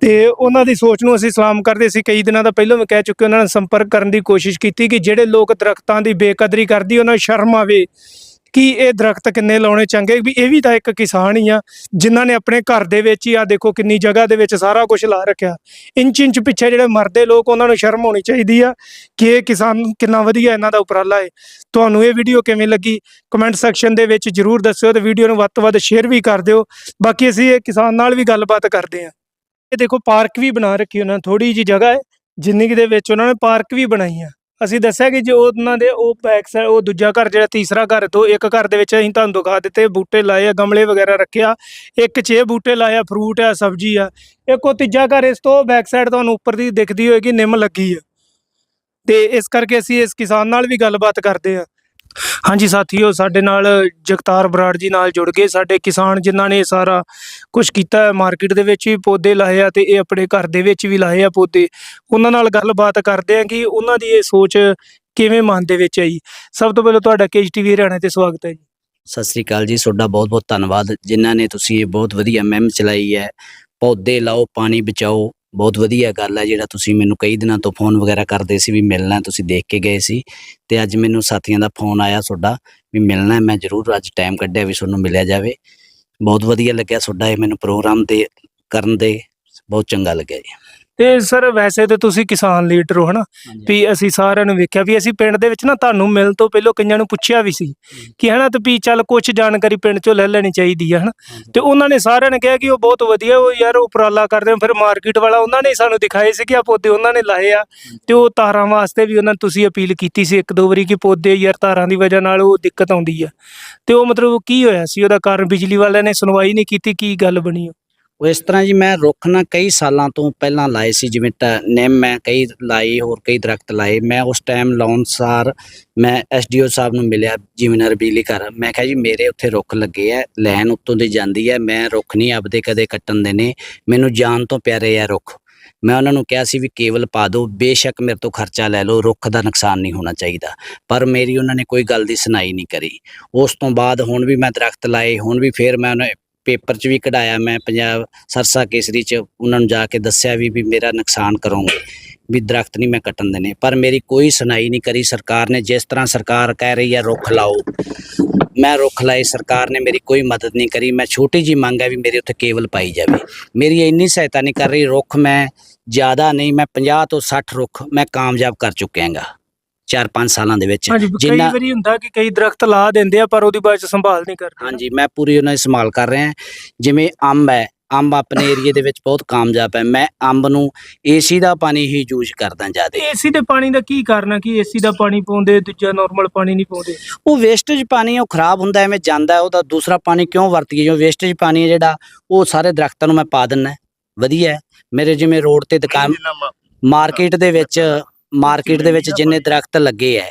ਤੇ ਉਹਨਾਂ ਦੀ ਸੋਚ ਨੂੰ ਅਸੀਂ ਸਲਾਮ ਕਰਦੇ ਸੀ ਕਈ ਦਿਨਾਂ ਦਾ ਪਹਿਲਾਂ ਵੀ ਕਹਿ ਚੁੱਕੇ ਉਹਨਾਂ ਨਾਲ ਸੰਪਰਕ ਕਰਨ ਦੀ ਕੋਸ਼ਿਸ਼ ਕੀਤੀ ਕਿ ਜਿਹੜੇ ਲੋਕ ਦਰਖਤਾਂ ਦੀ ਬੇਕਦਰੀ ਕਰਦੀ, ਉਹਨਾਂ ਨੂੰ ਸ਼ਰਮ ਆਵੇ। ਕਿ ਇਹ ਦਰਖਤ ਕਿੰਨੇ ਲਾਉਣੇ ਚੰਗੇ? ਵੀ ਇਹ ਵੀ ਤਾਂ ਇੱਕ ਕਿਸਾਨ ਹੀ ਆ, ਜਿਨ੍ਹਾਂ ਨੇ ਆਪਣੇ ਘਰ ਦੇ ਵਿੱਚ ਹੀ ਆ ਦੇਖੋ ਕਿੰਨੀ ਜਗ੍ਹਾ ਦੇ ਵਿੱਚ ਸਾਰਾ ਕੁਝ ਲਾ ਰੱਖਿਆ। ਇੰਚ ਇੰਚ ਪਿੱਛੇ ਜਿਹੜੇ ਮਰਦੇ ਲੋਕ, ਉਹਨਾਂ ਨੂੰ ਸ਼ਰਮ ਹੋਣੀ ਚਾਹੀਦੀ ਆ ਕਿ ਇਹ ਕਿਸਾਨ ਕਿੰਨਾ ਵਧੀਆ ਇਹਨਾਂ ਦਾ ਉਪਰਾਲਾ ਹੈ ਤੁਹਾਨੂੰ ਇਹ ਵੀਡੀਓ ਕਿਵੇਂ ਲੱਗੀ? ਕਮੈਂਟ ਸੈਕਸ਼ਨ ਦੇ ਵਿੱਚ ਜਰੂਰ ਦੱਸਿਓ ਤੇ ਵੀਡੀਓ ਨੂੰ ਵੱਧ ਤੋਂ ਵੱਧ ਸ਼ੇਅਰ ਵੀ ਕਰ ਦਿਓ। ਬਾਕੀ ਅਸੀਂ ਇਹ ਕਿਸਾਨ ਨਾਲ ਵੀ ਗੱਲਬਾਤ ਕਰਦੇ ਹਾਂ। ਇਹ ਦੇਖੋ ਪਾਰਕ ਵੀ ਬਣਾ ਰੱਖੀ ਉਹਨਾਂ ਨੇ ਥੋੜੀ ਜੀ ਜਗ੍ਹਾ ਹੈ ਜਿੰਨੀ ਦੇ ਵਿੱਚ ਉਹਨਾਂ ਨੇ ਪਾਰਕ ਵੀ ਬਣਾਈ ਆ। ਅਸੀਂ ਦੱਸਿਆ ਕਿ ਜੋ ਉਹਨਾਂ ਦੇ ਉਹ ਬੈਕ ਸਾਈਡ ਉਹ ਦੂਜਾ ਘਰ ਜਿਹੜਾ ਤੀਸਰਾ ਘਰ ਤੋਂ ਇੱਕ ਘਰ ਦੇ ਵਿੱਚ ਅਸੀਂ ਤੁਹਾਨੂੰ ਦਿਖਾ ਦਿੱਤੇ, ਬੂਟੇ ਲਾਏ ਆ, ਗਮਲੇ ਵਗੈਰਾ ਰੱਖਿਆ, ਇੱਕ 'ਚ ਬੂਟੇ ਲਾਏ ਆ ਫਰੂਟ ਆ, ਸਬਜ਼ੀ ਆ, ਇੱਕ ਉਹ ਤੀਜਾ ਘਰ ਇਸ ਤੋਂ ਬੈਕ ਸਾਈਡ ਤੁਹਾਨੂੰ ਉੱਪਰ ਦੀ ਦਿਖਦੀ ਹੋਏਗੀ, ਨਿੰਮ ਲੱਗੀ ਆ। ਤੇ ਇਸ ਕਰਕੇ ਅਸੀਂ ਇਸ ਕਿਸਾਨ ਨਾਲ ਵੀ ਗੱਲਬਾਤ ਕਰਦੇ ਆ। ਹਾਂਜੀ ਸਾਥੀਓ, ਸਾਡੇ ਨਾਲ ਜਗਤਾਰ ਬਰਾੜ ਜੀ ਨਾਲ ਜੁੜ ਗਏ ਸਾਡੇ ਕਿਸਾਨ, ਜਿਨ੍ਹਾਂ ਨੇ ਸਾਰਾ ਕੁਝ ਕੀਤਾ ਹੈ। ਮਾਰਕੀਟ ਦੇ ਵਿੱਚ ਵੀ ਪੌਦੇ ਲਾਏ ਆ ਤੇ ਇਹ ਆਪਣੇ ਘਰ ਦੇ ਵਿੱਚ ਵੀ ਲਾਏ ਆ ਪੌਦੇ। ਉਹਨਾਂ ਨਾਲ ਗੱਲਬਾਤ ਕਰਦੇ ਆ ਕਿ ਉਹਨਾਂ ਦੀ ਇਹ ਸੋਚ ਕਿਵੇਂ ਮਨ ਦੇ ਵਿੱਚ ਆਈ। ਸਭ ਤੋਂ ਪਹਿਲਾਂ ਤੁਹਾਡਾ ਕੇਜੀਟੀਵੀ ਹਰਿਆਣਾ ਤੇ ਸਵਾਗਤ ਹੈ ਜੀ। ਸਤਿ ਸ੍ਰੀ ਅਕਾਲ ਜੀ, ਤੁਹਾਡਾ ਬਹੁਤ ਬਹੁਤ ਧੰਨਵਾਦ। ਜਿਨ੍ਹਾਂ ਨੇ ਤੁਸੀਂ ਇਹ ਬਹੁਤ ਵਧੀਆ ਮੁਹਿੰਮ ਚਲਾਈ ਹੈ। ਪੌਦੇ ਲਾਓ, ਪਾਣੀ ਬਚਾਓ। ਬਹੁਤ ਵਧੀਆ ਗੱਲ ਹੈ ਜਿਹੜਾ ਤੁਸੀਂ ਮੈਨੂੰ ਕਈ ਦਿਨਾਂ ਤੋਂ ਫੋਨ ਵਗੈਰਾ ਕਰਦੇ ਸੀ ਵੀ ਮਿਲਣਾ, ਤੁਸੀਂ ਦੇਖ ਕੇ ਗਏ ਸੀ ਤੇ ਅੱਜ ਮੈਨੂੰ ਸਾਥੀਆਂ ਦਾ ਫੋਨ ਆਇਆ ਤੁਹਾਡਾ ਵੀ ਮਿਲਣਾ, ਮੈਂ ਜ਼ਰੂਰ ਅੱਜ ਟਾਈਮ ਕੱਢਿਆ ਵੀ ਤੁਹਾਨੂੰ ਮਿਲਿਆ ਜਾਵੇ। ਬਹੁਤ ਵਧੀਆ ਲੱਗਿਆ ਤੁਹਾਡਾ ਇਹ ਮੈਨੂੰ ਪ੍ਰੋਗਰਾਮ ਤੇ ਕਰਨ ਦੇ, ਬਹੁਤ ਚੰਗਾ ਲੱਗਿਆ ਜੀ। ਤੇ ਸਰ ਵੈਸੇ ਤੇ ਤੁਸੀਂ ਕਿਸਾਨ ਲੀਡਰ ਹੋ ਹਨਾ ਵੀ ਅਸੀਂ ਸਾਰਿਆਂ ਨੂੰ ਵੇਖਿਆ ਵੀ ਅਸੀਂ ਪਿੰਡ ਦੇ ਵਿੱਚ ਨਾ ਤੁਹਾਨੂੰ ਮਿਲਣ ਤੋਂ ਪਹਿਲਾਂ ਕਈਆਂ ਨੂੰ ਪੁੱਛਿਆ ਵੀ ਸੀ ਕਿ ਹਨਾ ਤੇ ਵੀ ਚੱਲ ਕੁਝ ਜਾਣਕਾਰੀ ਪਿੰਡ ਚੋਂ ਲੈ ਲੈਣੀ ਚਾਹੀਦੀ ਆ ਹਨਾ। ਤੇ ਉਹਨਾਂ ਨੇ ਸਾਰਿਆਂ ਨੇ ਕਿਹਾ ਕਿ ਉਹ ਬਹੁਤ ਵਧੀਆ ਉਹ ਯਾਰ ਉਪਰਾਲਾ ਕਰਦੇ ਆ ਫਿਰ ਮਾਰਕੀਟ ਵਾਲਾ ਉਹਨਾਂ ਨੇ ਸਾਨੂੰ ਦਿਖਾਏ ਸੀ ਕਿ ਆ ਪੌਦੇ ਉਹਨਾਂ ਨੇ ਲਾਏ ਆ। ਤੇ ਉਹ ਤਾਰਾਂ ਵਾਸਤੇ ਵੀ ਉਹਨਾਂ ਨੇ ਤੁਸੀਂ ਅਪੀਲ ਕੀਤੀ ਸੀ ਇੱਕ ਦੋ ਵਾਰੀ ਕਿ ਪੌਦੇ ਯਾਰ ਤਾਰਾਂ ਦੀ ਵਜ੍ਹਾ ਨਾਲ ਉਹ ਦਿੱਕਤ ਆਉਂਦੀ ਆ। ਤੇ ਉਹ ਮਤਲਬ ਕੀ ਹੋਇਆ ਸੀ ਉਹਦਾ ਕਾਰਨ ਬਿਜਲੀ ਵਾਲਿਆਂ ਨੇ ਸੁਣਵਾਈ ਨਹੀਂ ਕੀਤੀ ਕੀ ਗੱਲ ਬਣੀ ਉਹ? ਉਹ ਇਸ ਤਰ੍ਹਾਂ ਜੀ ਮੈਂ ਰੁੱਖ ਨਾ ਕਈ ਸਾਲਾਂ ਤੋਂ ਪਹਿਲਾਂ ਲਾਏ ਸੀ, ਜਿਵੇਂ ਨਿੰਮ ਮੈਂ ਕਈ ਲਾਏ ਹੋਰ ਕਈ ਦਰਖਤ ਲਾਏ। ਮੈਂ ਉਸ ਟਾਈਮ ਲਾਉਣ ਸਾਰ ਮੈਂ ਐਸਡੀਓ ਸਾਹਿਬ ਨੂੰ ਮਿਲਿਆ ਜਿਮਨਰ ਬਿਜਲੀ ਘਰ। ਮੈਂ ਕਿਹਾ ਜੀ, ਮੇਰੇ ਉੱਥੇ ਰੁੱਖ ਲੱਗੇ ਆ ਲੈਨ ਉੱਤੋਂ ਦੀ ਜਾਂਦੀ ਹੈ ਮੈਂ ਰੁੱਖ ਨਹੀਂ ਆਪਦੇ ਕਦੇ ਕੱਟਣ ਦੇ ਨੇ ਮੈਨੂੰ ਜਾਨ ਤੋਂ ਪਿਆਰੇ ਆ ਰੁੱਖ। ਮੈਂ ਉਹਨਾਂ ਨੂੰ ਕਿਹਾ ਸੀ ਵੀ ਕੇਵਲ ਪਾ ਦਿਓ ਬੇਸ਼ੱਕ ਮੇਰੇ ਤੋਂ ਖਰਚਾ ਲੈ ਲਓ, ਰੁੱਖ ਦਾ ਨੁਕਸਾਨ ਨਹੀਂ ਹੋਣਾ ਚਾਹੀਦਾ। ਪਰ ਮੇਰੀ ਉਹਨਾਂ ਨੇ ਕੋਈ ਗੱਲ ਦੀ ਸੁਣਾਈ ਨਹੀਂ ਕਰੀ। ਉਸ ਤੋਂ ਬਾਅਦ ਹੁਣ ਵੀ ਮੈਂ ਦਰਖਤ ਲਾਏ, ਹੁਣ ਵੀ ਫੇਰ ਮੈਂ ਉਹਨਾਂ ਪੇਪਰ 'ਚ ਵੀ ਕਢਾਇਆ ਮੈਂ, ਪੰਜਾਬ ਸਰਸਾ ਕੇਸਰੀ 'ਚ ਉਹਨਾਂ ਨੂੰ ਜਾ ਕੇ ਦੱਸਿਆ ਵੀ ਵੀ ਮੇਰਾ ਨੁਕਸਾਨ ਕਰੋਗੇ, ਵੀ ਦਰਖਤ ਨਹੀਂ ਮੈਂ ਕੱਟਣ ਦੇਣੇ ਪਰ ਮੇਰੀ ਕੋਈ ਸੁਣਾਈ ਨਹੀਂ ਕਰੀ ਸਰਕਾਰ ਨੇ, ਜਿਸ ਤਰ੍ਹਾਂ ਸਰਕਾਰ ਕਹਿ ਰਹੀ ਹੈ ਰੁੱਖ ਲਾਓ। ਮੈਂ ਰੁੱਖ ਲਾਏ, ਸਰਕਾਰ ਨੇ ਮੇਰੀ ਕੋਈ ਮਦਦ ਨਹੀਂ ਕਰੀ। ਮੈਂ ਛੋਟੀ ਜੀ ਮੰਗ ਹੈ ਵੀ ਮੇਰੇ ਉੱਥੇ ਕੇਵਲ ਪਾਈ ਜਾਵੇ। ਮੇਰੀ ਇੰਨੀ ਸਹਾਇਤਾ ਨਹੀਂ ਕਰ ਰਹੀ, ਰੁੱਖ ਮੈਂ ਜ਼ਿਆਦਾ ਨਹੀਂ, ਮੈਂ 50 ਤੋਂ 60 ਰੁੱਖ ਮੈਂ ਕਾਮਯਾਬ ਕਰ ਚੁੱਕਿਆਂਗਾ। 4-5 ਸਾਲਾਂ ਦੇ ਵਿੱਚ। ਹਾਂਜੀ ਕਈ ਜਿੰਨਾ ਵਾਰੀ ਹੁੰਦਾ ਕਿ ਕਈ ਦਰਖਤ ਲਾ ਦਿੰਦੇ ਆ ਪਰ ਉਹਦੀ ਬਾਅਦ ਚ ਸੰਭਾਲ ਨਹੀਂ ਕਰਦੇ। ਹਾਂਜੀ ਮੈਂ ਪੂਰੀ ਉਹਨਾਂ ਦੀ ਸੰਭਾਲ ਕਰ ਰਿਹਾ। ਜਿਵੇਂ ਅੰਬ ਹੈ ਅੰਬ ਆਪਣੇ ਏਰੀਏ ਦੇ ਵਿੱਚ ਬਹੁਤ ਕਾਮਯਾਬ ਹੈ। ਮੈਂ ਅੰਬ ਨੂੰ ਏਸੀ ਦਾ ਪਾਣੀ ਹੀ ਯੂਜ਼ ਕਰਦਾ ਜ਼ਿਆਦਾ। ਏਸੀ ਦੇ ਪਾਣੀ ਦਾ ਕੀ ਕਾਰਨ ਹੈ ਕਿ ਏਸੀ ਦਾ ਪਾਣੀ ਪਾਉਂਦੇ ਦੂਜਾ ਨਾਰਮਲ ਪਾਣੀ ਨਹੀਂ ਪਾਉਂਦੇ? ਉਹ ਵੇਸਟੇਜ ਪਾਣੀ ਉਹ ਖਰਾਬ ਹੁੰਦਾ ਐਵੇਂ ਜਾਂਦਾ ਹੈ, ਉਹਦਾ ਦੂਸਰਾ ਪਾਣੀ ਕਿਉਂ ਵਰਤੀਏ? ਜੋ ਵੇਸਟੇਜ ਪਾਣੀ ਹੈ ਜਿਹੜਾ ਉਹ ਸਾਰੇ ਦਰਖਤਾਂ ਨੂੰ ਮੈਂ ਪਾ ਦਿੰਨਾ ਵਧੀਆ ਹੈ। ਮੇਰੇ ਜਿਵੇਂ ਰੋਡ ਤੇ ਦੁਕਾਨ ਮਾਰਕੀਟ ਦੇ ਵਿੱਚ ਮਾਰਕੀਟ ਦੇ ਵਿੱਚ ਜਿੰਨੇ ਦਰਖਤ ਲੱਗੇ ਐ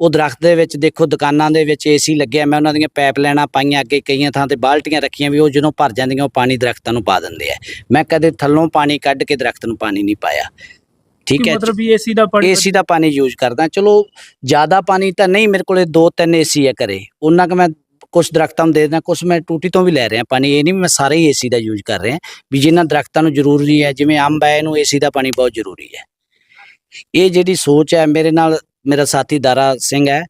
ਉਹ ਦਰਖਤ ਦੇ ਵਿੱਚ ਦੇਖੋ ਦੁਕਾਨਾਂ ਦੇ ਵਿੱਚ ਏਸੀ ਲੱਗਿਆ ਮੈਂ ਉਹਨਾਂ ਦੀਆਂ ਪਾਈਪ ਲੈਣਾ ਪਾਈਆਂ ਅੱਗੇ ਕਈਆਂ ਥਾਂ ਤੇ ਬਾਲਟੀਆਂ ਰੱਖੀਆਂ ਵੀ ਉਹ ਜਦੋਂ ਭਰ ਜਾਂਦੀਆਂ ਉਹ ਪਾਣੀ ਦਰਖਤਾਂ ਨੂੰ ਪਾ ਦਿੰਦੇ ਐ। ਮੈਂ ਕਦੇ ਥੱਲੋਂ ਪਾਣੀ ਕੱਢ ਕੇ ਦਰਖਤ ਨੂੰ ਪਾਣੀ ਨਹੀਂ ਪਾਇਆ। ਠੀਕ ਹੈ ਮਤਲਬ ਏਸੀ ਦਾ ਪਾਣੀ ਏਸੀ ਦਾ ਪਾਣੀ ਯੂਜ਼ ਕਰਦਾ। ਚਲੋ ਜ਼ਿਆਦਾ ਪਾਣੀ ਤਾਂ ਨਹੀਂ ਮੇਰੇ ਕੋਲੇ ਦੋ ਤਿੰਨ ਏਸੀ ਹੈ ਘਰੇ। ਉਹਨਾਂ ਕੁ ਮੈਂ ਕੁਝ ਦਰਖਤਾਂ ਨੂੰ ਦੇ ਦਿੰਦਾ ਕੁਝ ਮੈਂ ਟੂਟੀ ਤੋਂ ਵੀ ਲੈ ਰਿਹਾ ਪਾਣੀ। ਇਹ ਨਹੀਂ ਮੈਂ ਸਾਰੇ ਏਸੀ ਦਾ ਯੂਜ਼ ਕਰ ਰਿਹਾ ਵੀ ਜਿਨ੍ਹਾਂ ਦਰਖਤਾਂ ਨੂੰ ਜ਼ਰੂਰੀ ਹੈ ਜਿਵੇਂ ਅੰਬ ਹੈ ਇਹਨੂੰ ਏਸੀ ਦਾ ਪਾਣੀ ਬਹੁਤ ਜ਼ਰੂਰੀ ਹੈ ਇਹ ਜਿਹੜੀ ਸੋਚ ਹੈ, ਮੇਰੇ ਨਾਲ ਮੇਰਾ ਸਾਥੀ ਦਾਰਾ ਸਿੰਘ ਹੈ,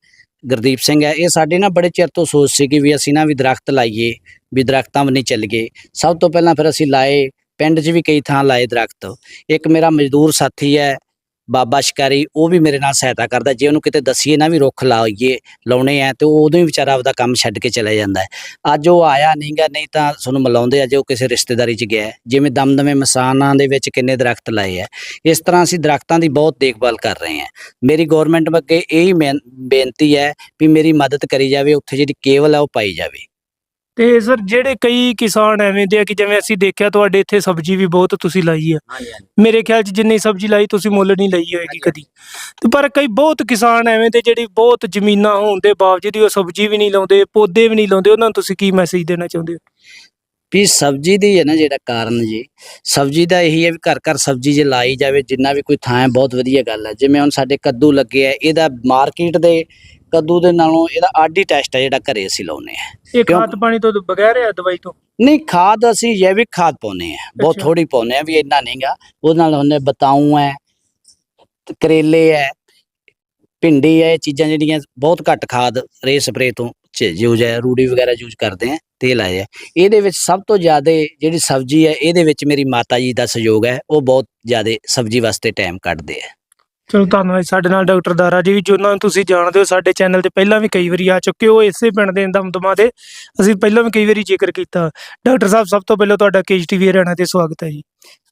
ਗੁਰਦੀਪ ਸਿੰਘ ਹੈ, ਇਹ ਸਾਡੇ ਨਾਲ ਬੜੇ ਚਿਰ ਤੋਂ ਸੋਚ ਸੀ ਕਿ ਵੀ ਅਸੀਂ ਨਾ ਵੀ ਦਰਖਤ ਲਾਈਏ, ਵੀ ਦਰਖਤਾਂ ਵੱਲ ਨਹੀਂ ਚੱਲ ਗਏ ਸਭ ਤੋਂ ਪਹਿਲਾਂ ਫਿਰ ਅਸੀਂ ਲਾਏ, ਪਿੰਡ 'ਚ ਵੀ ਕਈ ਥਾਂ ਲਾਏ ਦਰਖਤ। ਇੱਕ ਮੇਰਾ ਮਜ਼ਦੂਰ ਸਾਥੀ ਹੈ ਬਾਬਾ ਸ਼ਿਕਾਰੀ, ਉਹ ਵੀ ਮੇਰੇ ਨਾਲ ਸਹਾਇਤਾ ਕਰਦਾ। ਜੇ ਉਹਨੂੰ ਕਿਤੇ ਦਸੀਏ ਨਾ ਵੀ ਰੁੱਖ ਲਾਈਏ, ਲਾਉਣੇ ਆ, ਤੇ ਉਹ ਉਦੋਂ ਹੀ ਵਿਚਾਰਾ ਆਪਦਾ ਕੰਮ ਛੱਡ ਕੇ ਚਲਾ ਜਾਂਦਾ ਹੈ। ਅੱਜ ਉਹ ਆਇਆ ਨਹੀਂਗਾ, ਨਹੀਂ ਤਾਂ ਤੁਹਾਨੂੰ ਮਿਲਾਉਂਦੇ ਅੱਜ ਉਹ ਕਿਸੇ ਰਿਸ਼ਤੇਦਾਰੀ 'ਚ ਗਿਆ ਹੈ। ਜਿਵੇਂ ਦਮਦਮੇ ਮਸਾਨਾਂ ਦੇ ਵਿੱਚ ਕਿੰਨੇ ਦਰਖਤ ਲਾਏ ਆ। ਇਸ ਤਰ੍ਹਾਂ ਅਸੀਂ ਦਰਖਤਾਂ ਦੀ ਬਹੁਤ ਦੇਖਭਾਲ ਕਰ ਰਹੇ ਹਾਂ। ਮੇਰੀ ਗਵਰਨਮੈਂਟ ਅੱਗੇ ਇਹੀ ਬੇਨ- ਬੇਨਤੀ ਹੈ ਵੀ ਮੇਰੀ ਮਦਦ ਕਰੀ ਜਾਵੇ, ਉੱਥੇ ਜਿਹੜੀ ਕੇਵਲ ਹੈ ਉਹ ਪਾਈ ਜਾਵੇ। ਤੇ ਸਰ ਜਿਹੜੇ ਕਈ ਕਿਸਾਨ ਐਵੇਂ ਦੇ ਆ ਕਿ ਜਿਵੇਂ ਅਸੀਂ ਦੇਖਿਆ ਤੁਹਾਡੇ ਇੱਥੇ ਸਬਜ਼ੀ ਵੀ ਬਹੁਤ ਤੁਸੀਂ ਲਾਈ ਆ। ਹਾਂਜੀ ਮੇਰੇ ਖਿਆਲ 'ਚ ਜਿੰਨੀ ਸਬਜ਼ੀ ਲਾਈ ਤੁਸੀਂ ਮੁੱਲ ਨਹੀਂ ਲਈ ਹੋਏਗੀ ਕਦੀ। ਤੇ ਪਰ ਕਈ ਬਹੁਤ ਕਿਸਾਨ ਐਵੇਂ ਦੇ ਜਿਹੜੀ ਬਹੁਤ ਜ਼ਮੀਨਾਂ ਹੋਣ ਦੇ ਬਾਵਜੂਦ ਵੀ ਉਹ ਸਬਜ਼ੀ ਵੀ ਨਹੀਂ ਲਾਉਂਦੇ ਪੌਦੇ ਵੀ ਨਹੀਂ ਲਾਉਂਦੇ ਉਹਨਾਂ ਨੂੰ ਤੁਸੀਂ ਕੀ ਮੈਸੇਜ ਦੇਣਾ ਚਾਹੁੰਦੇ ਹੋ? ਵੀ ਸਬਜ਼ੀ ਦੀ ਹੈ ਨਾ ਜਿਹੜਾ ਕਾਰਨ ਜੀ ਸਬਜ਼ੀ ਦਾ ਇਹੀ ਹੈ ਵੀ ਘਰ ਘਰ ਸਬਜ਼ੀ ਜੇ ਲਾਈ ਜਾਵੇ ਜਿੰਨਾ ਵੀ ਕੋਈ ਥਾਂ ਹੈ ਬਹੁਤ ਵਧੀਆ ਗੱਲ ਹੈ। ਜਿਵੇਂ ਹੁਣ ਸਾਡੇ ਕੱਦੂ ਲੱਗੇ ਆ ਇਹਦਾ ਮਾਰਕੀਟ ਦੇ ਕੱਦੂ ਦੇ ਨਾਲੋਂ ਇਹਦਾ ਆਡੀ ਟੈਸਟ ਹੈ ਜਿਹੜਾ ਘਰੇ ਅਸੀਂ ਲਾਉਨੇ ਆ ਇਹ? ਖਾਦ ਪਾਣੀ ਤੋਂ ਬਗੈਰ ਹੈ ਦਵਾਈ ਤੋਂ? ਨਹੀਂ ਖਾਦ ਅਸੀਂ ਜੈਵਿਕ ਖਾਦ ਪਾਉਨੇ ਆ ਬਹੁਤ। ਥੋੜੀ ਪਾਉਨੇ ਆ ਵੀ ਇੰਨਾ ਨਹੀਂਗਾ ਉਹਦੇ ਨਾਲ ਹੁੰਦੇ ਬਤਾਊ ਹੈ ਕਰੇਲੇ ਹੈ ਭਿੰਡੀ ਹੈ ਇਹ ਚੀਜ਼ਾਂ ਜਿਹੜੀਆਂ ਬਹੁਤ ਘੱਟ ਖਾਦ ਰੇ ਸਪਰੇ ਤੋਂ ਯੂਜ਼ ਹੈ ਰੂੜੀ ਵਗੈਰਾ ਯੂਜ਼ ਕਰਦੇ ਆ ਤੇਲ ਆ ਇਹਦੇ ਵਿੱਚ ਸਭ ਤੋਂ ਜ਼ਿਆਦਾ ਜਿਹੜੀ ਸਬਜ਼ੀ ਹੈ ਇਹਦੇ ਵਿੱਚ ਮੇਰੀ ਮਾਤਾ ਜੀ ਦਾ ਸਹਿਯੋਗ ਹੈ। ਉਹ ਬਹੁਤ ਜ਼ਿਆਦਾ ਸਬਜ਼ੀ ਵਾਸਤੇ ਟਾਈਮ ਕੱਢਦੇ ਆ ਚਲੋ ਧੰਨਵਾਦ ਸਾਡੇ ਨਾਲ ਡਾਕਟਰ ਦਾਰਾ ਜੀ ਵੀ ਜਿਨ੍ਹਾਂ ਨੂੰ ਤੁਸੀਂ ਜਾਣਦੇ ਹੋ ਸਾਡੇ ਚੈਨਲ ਤੇ ਪਹਿਲਾਂ ਵੀ ਕਈ ਵਾਰੀ ਆ ਚੁੱਕੇ ਹੋ ਇਸੇ ਪਿੰਡ ਦੇ ਦਮਦਮਾ ਦੇ। ਅਸੀਂ ਪਹਿਲਾਂ ਵੀ ਕਈ ਵਾਰੀ ਜ਼ਿਕਰ ਕੀਤਾ। ਡਾਕਟਰ ਸਾਹਿਬ ਸਭ ਤੋਂ ਪਹਿਲਾਂ ਤੁਹਾਡਾ ਕੇਜੀਟੀਵੀ ਹਰਿਆਣਾ ਤੇ ਸਵਾਗਤ ਹੈ ਜੀ।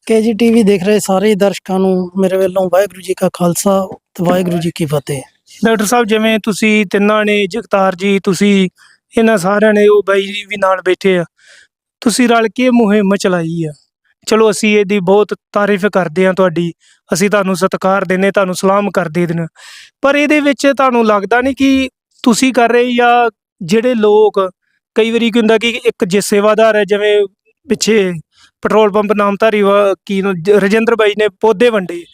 ਕੇਜੀਟੀਵੀ ਦੇਖ ਰਹੇ ਸਾਰੇ ਦਰਸ਼ਕਾਂ ਨੂੰ ਮੇਰੇ ਵੱਲੋਂ ਵਾਹਿਗੁਰੂ ਜੀ ਕਾ ਖਾਲਸਾ ਤੇ ਵਾਹਿਗੁਰੂ ਜੀ ਕੀ ਫਤਿਹ। ਡਾਕਟਰ ਸਾਹਿਬ ਜਿਵੇਂ ਤੁਸੀਂ ਤਿੰਨਾਂ ਨੇ ਜਗਤਾਰ ਜੀ ਤੁਸੀਂ ਇਹਨਾਂ ਸਾਰਿਆਂ ਨੇ ਉਹ ਬਾਈ ਜੀ ਵੀ ਨਾਲ ਬੈਠੇ ਆ। ਤੁਸੀਂ ਰਲ ਕੇ ਮੁਹਿੰਮ ਚਲਾਈ ਆ। ਚਲੋ ਅਸੀਂ ਇਹਦੀ ਬਹੁਤ ਤਾਰੀਫ ਕਰਦੇ ਹਾਂ ਤੁਹਾਡੀ, ਅਸੀਂ ਤੁਹਾਨੂੰ ਸਤਿਕਾਰ ਦਿੰਦੇ, ਤੁਹਾਨੂੰ ਸਲਾਮ ਕਰਦੇ ਦਿਨ। ਪਰ ਇਹਦੇ ਵਿੱਚ ਤੁਹਾਨੂੰ ਲੱਗਦਾ ਨਹੀਂ ਕਿ ਤੁਸੀਂ ਕਰ ਰਹੇ ਜਾਂ ਜਿਹੜੇ ਲੋਕ, ਕਈ ਵਾਰੀ ਕੀ ਹੁੰਦਾ ਕਿ ਇੱਕ ਜੇ ਸੇਵਾਦਾਰ ਹੈ, ਜਿਵੇਂ ਪਿੱਛੇ ਪੈਟਰੋਲ ਪੰਪ ਨਾਮਧਾਰੀ ਵਾ- ਕੀ ਰਜਿੰਦਰ ਬਾਈ ਨੇ ਪੌਦੇ ਵੰਡੇ।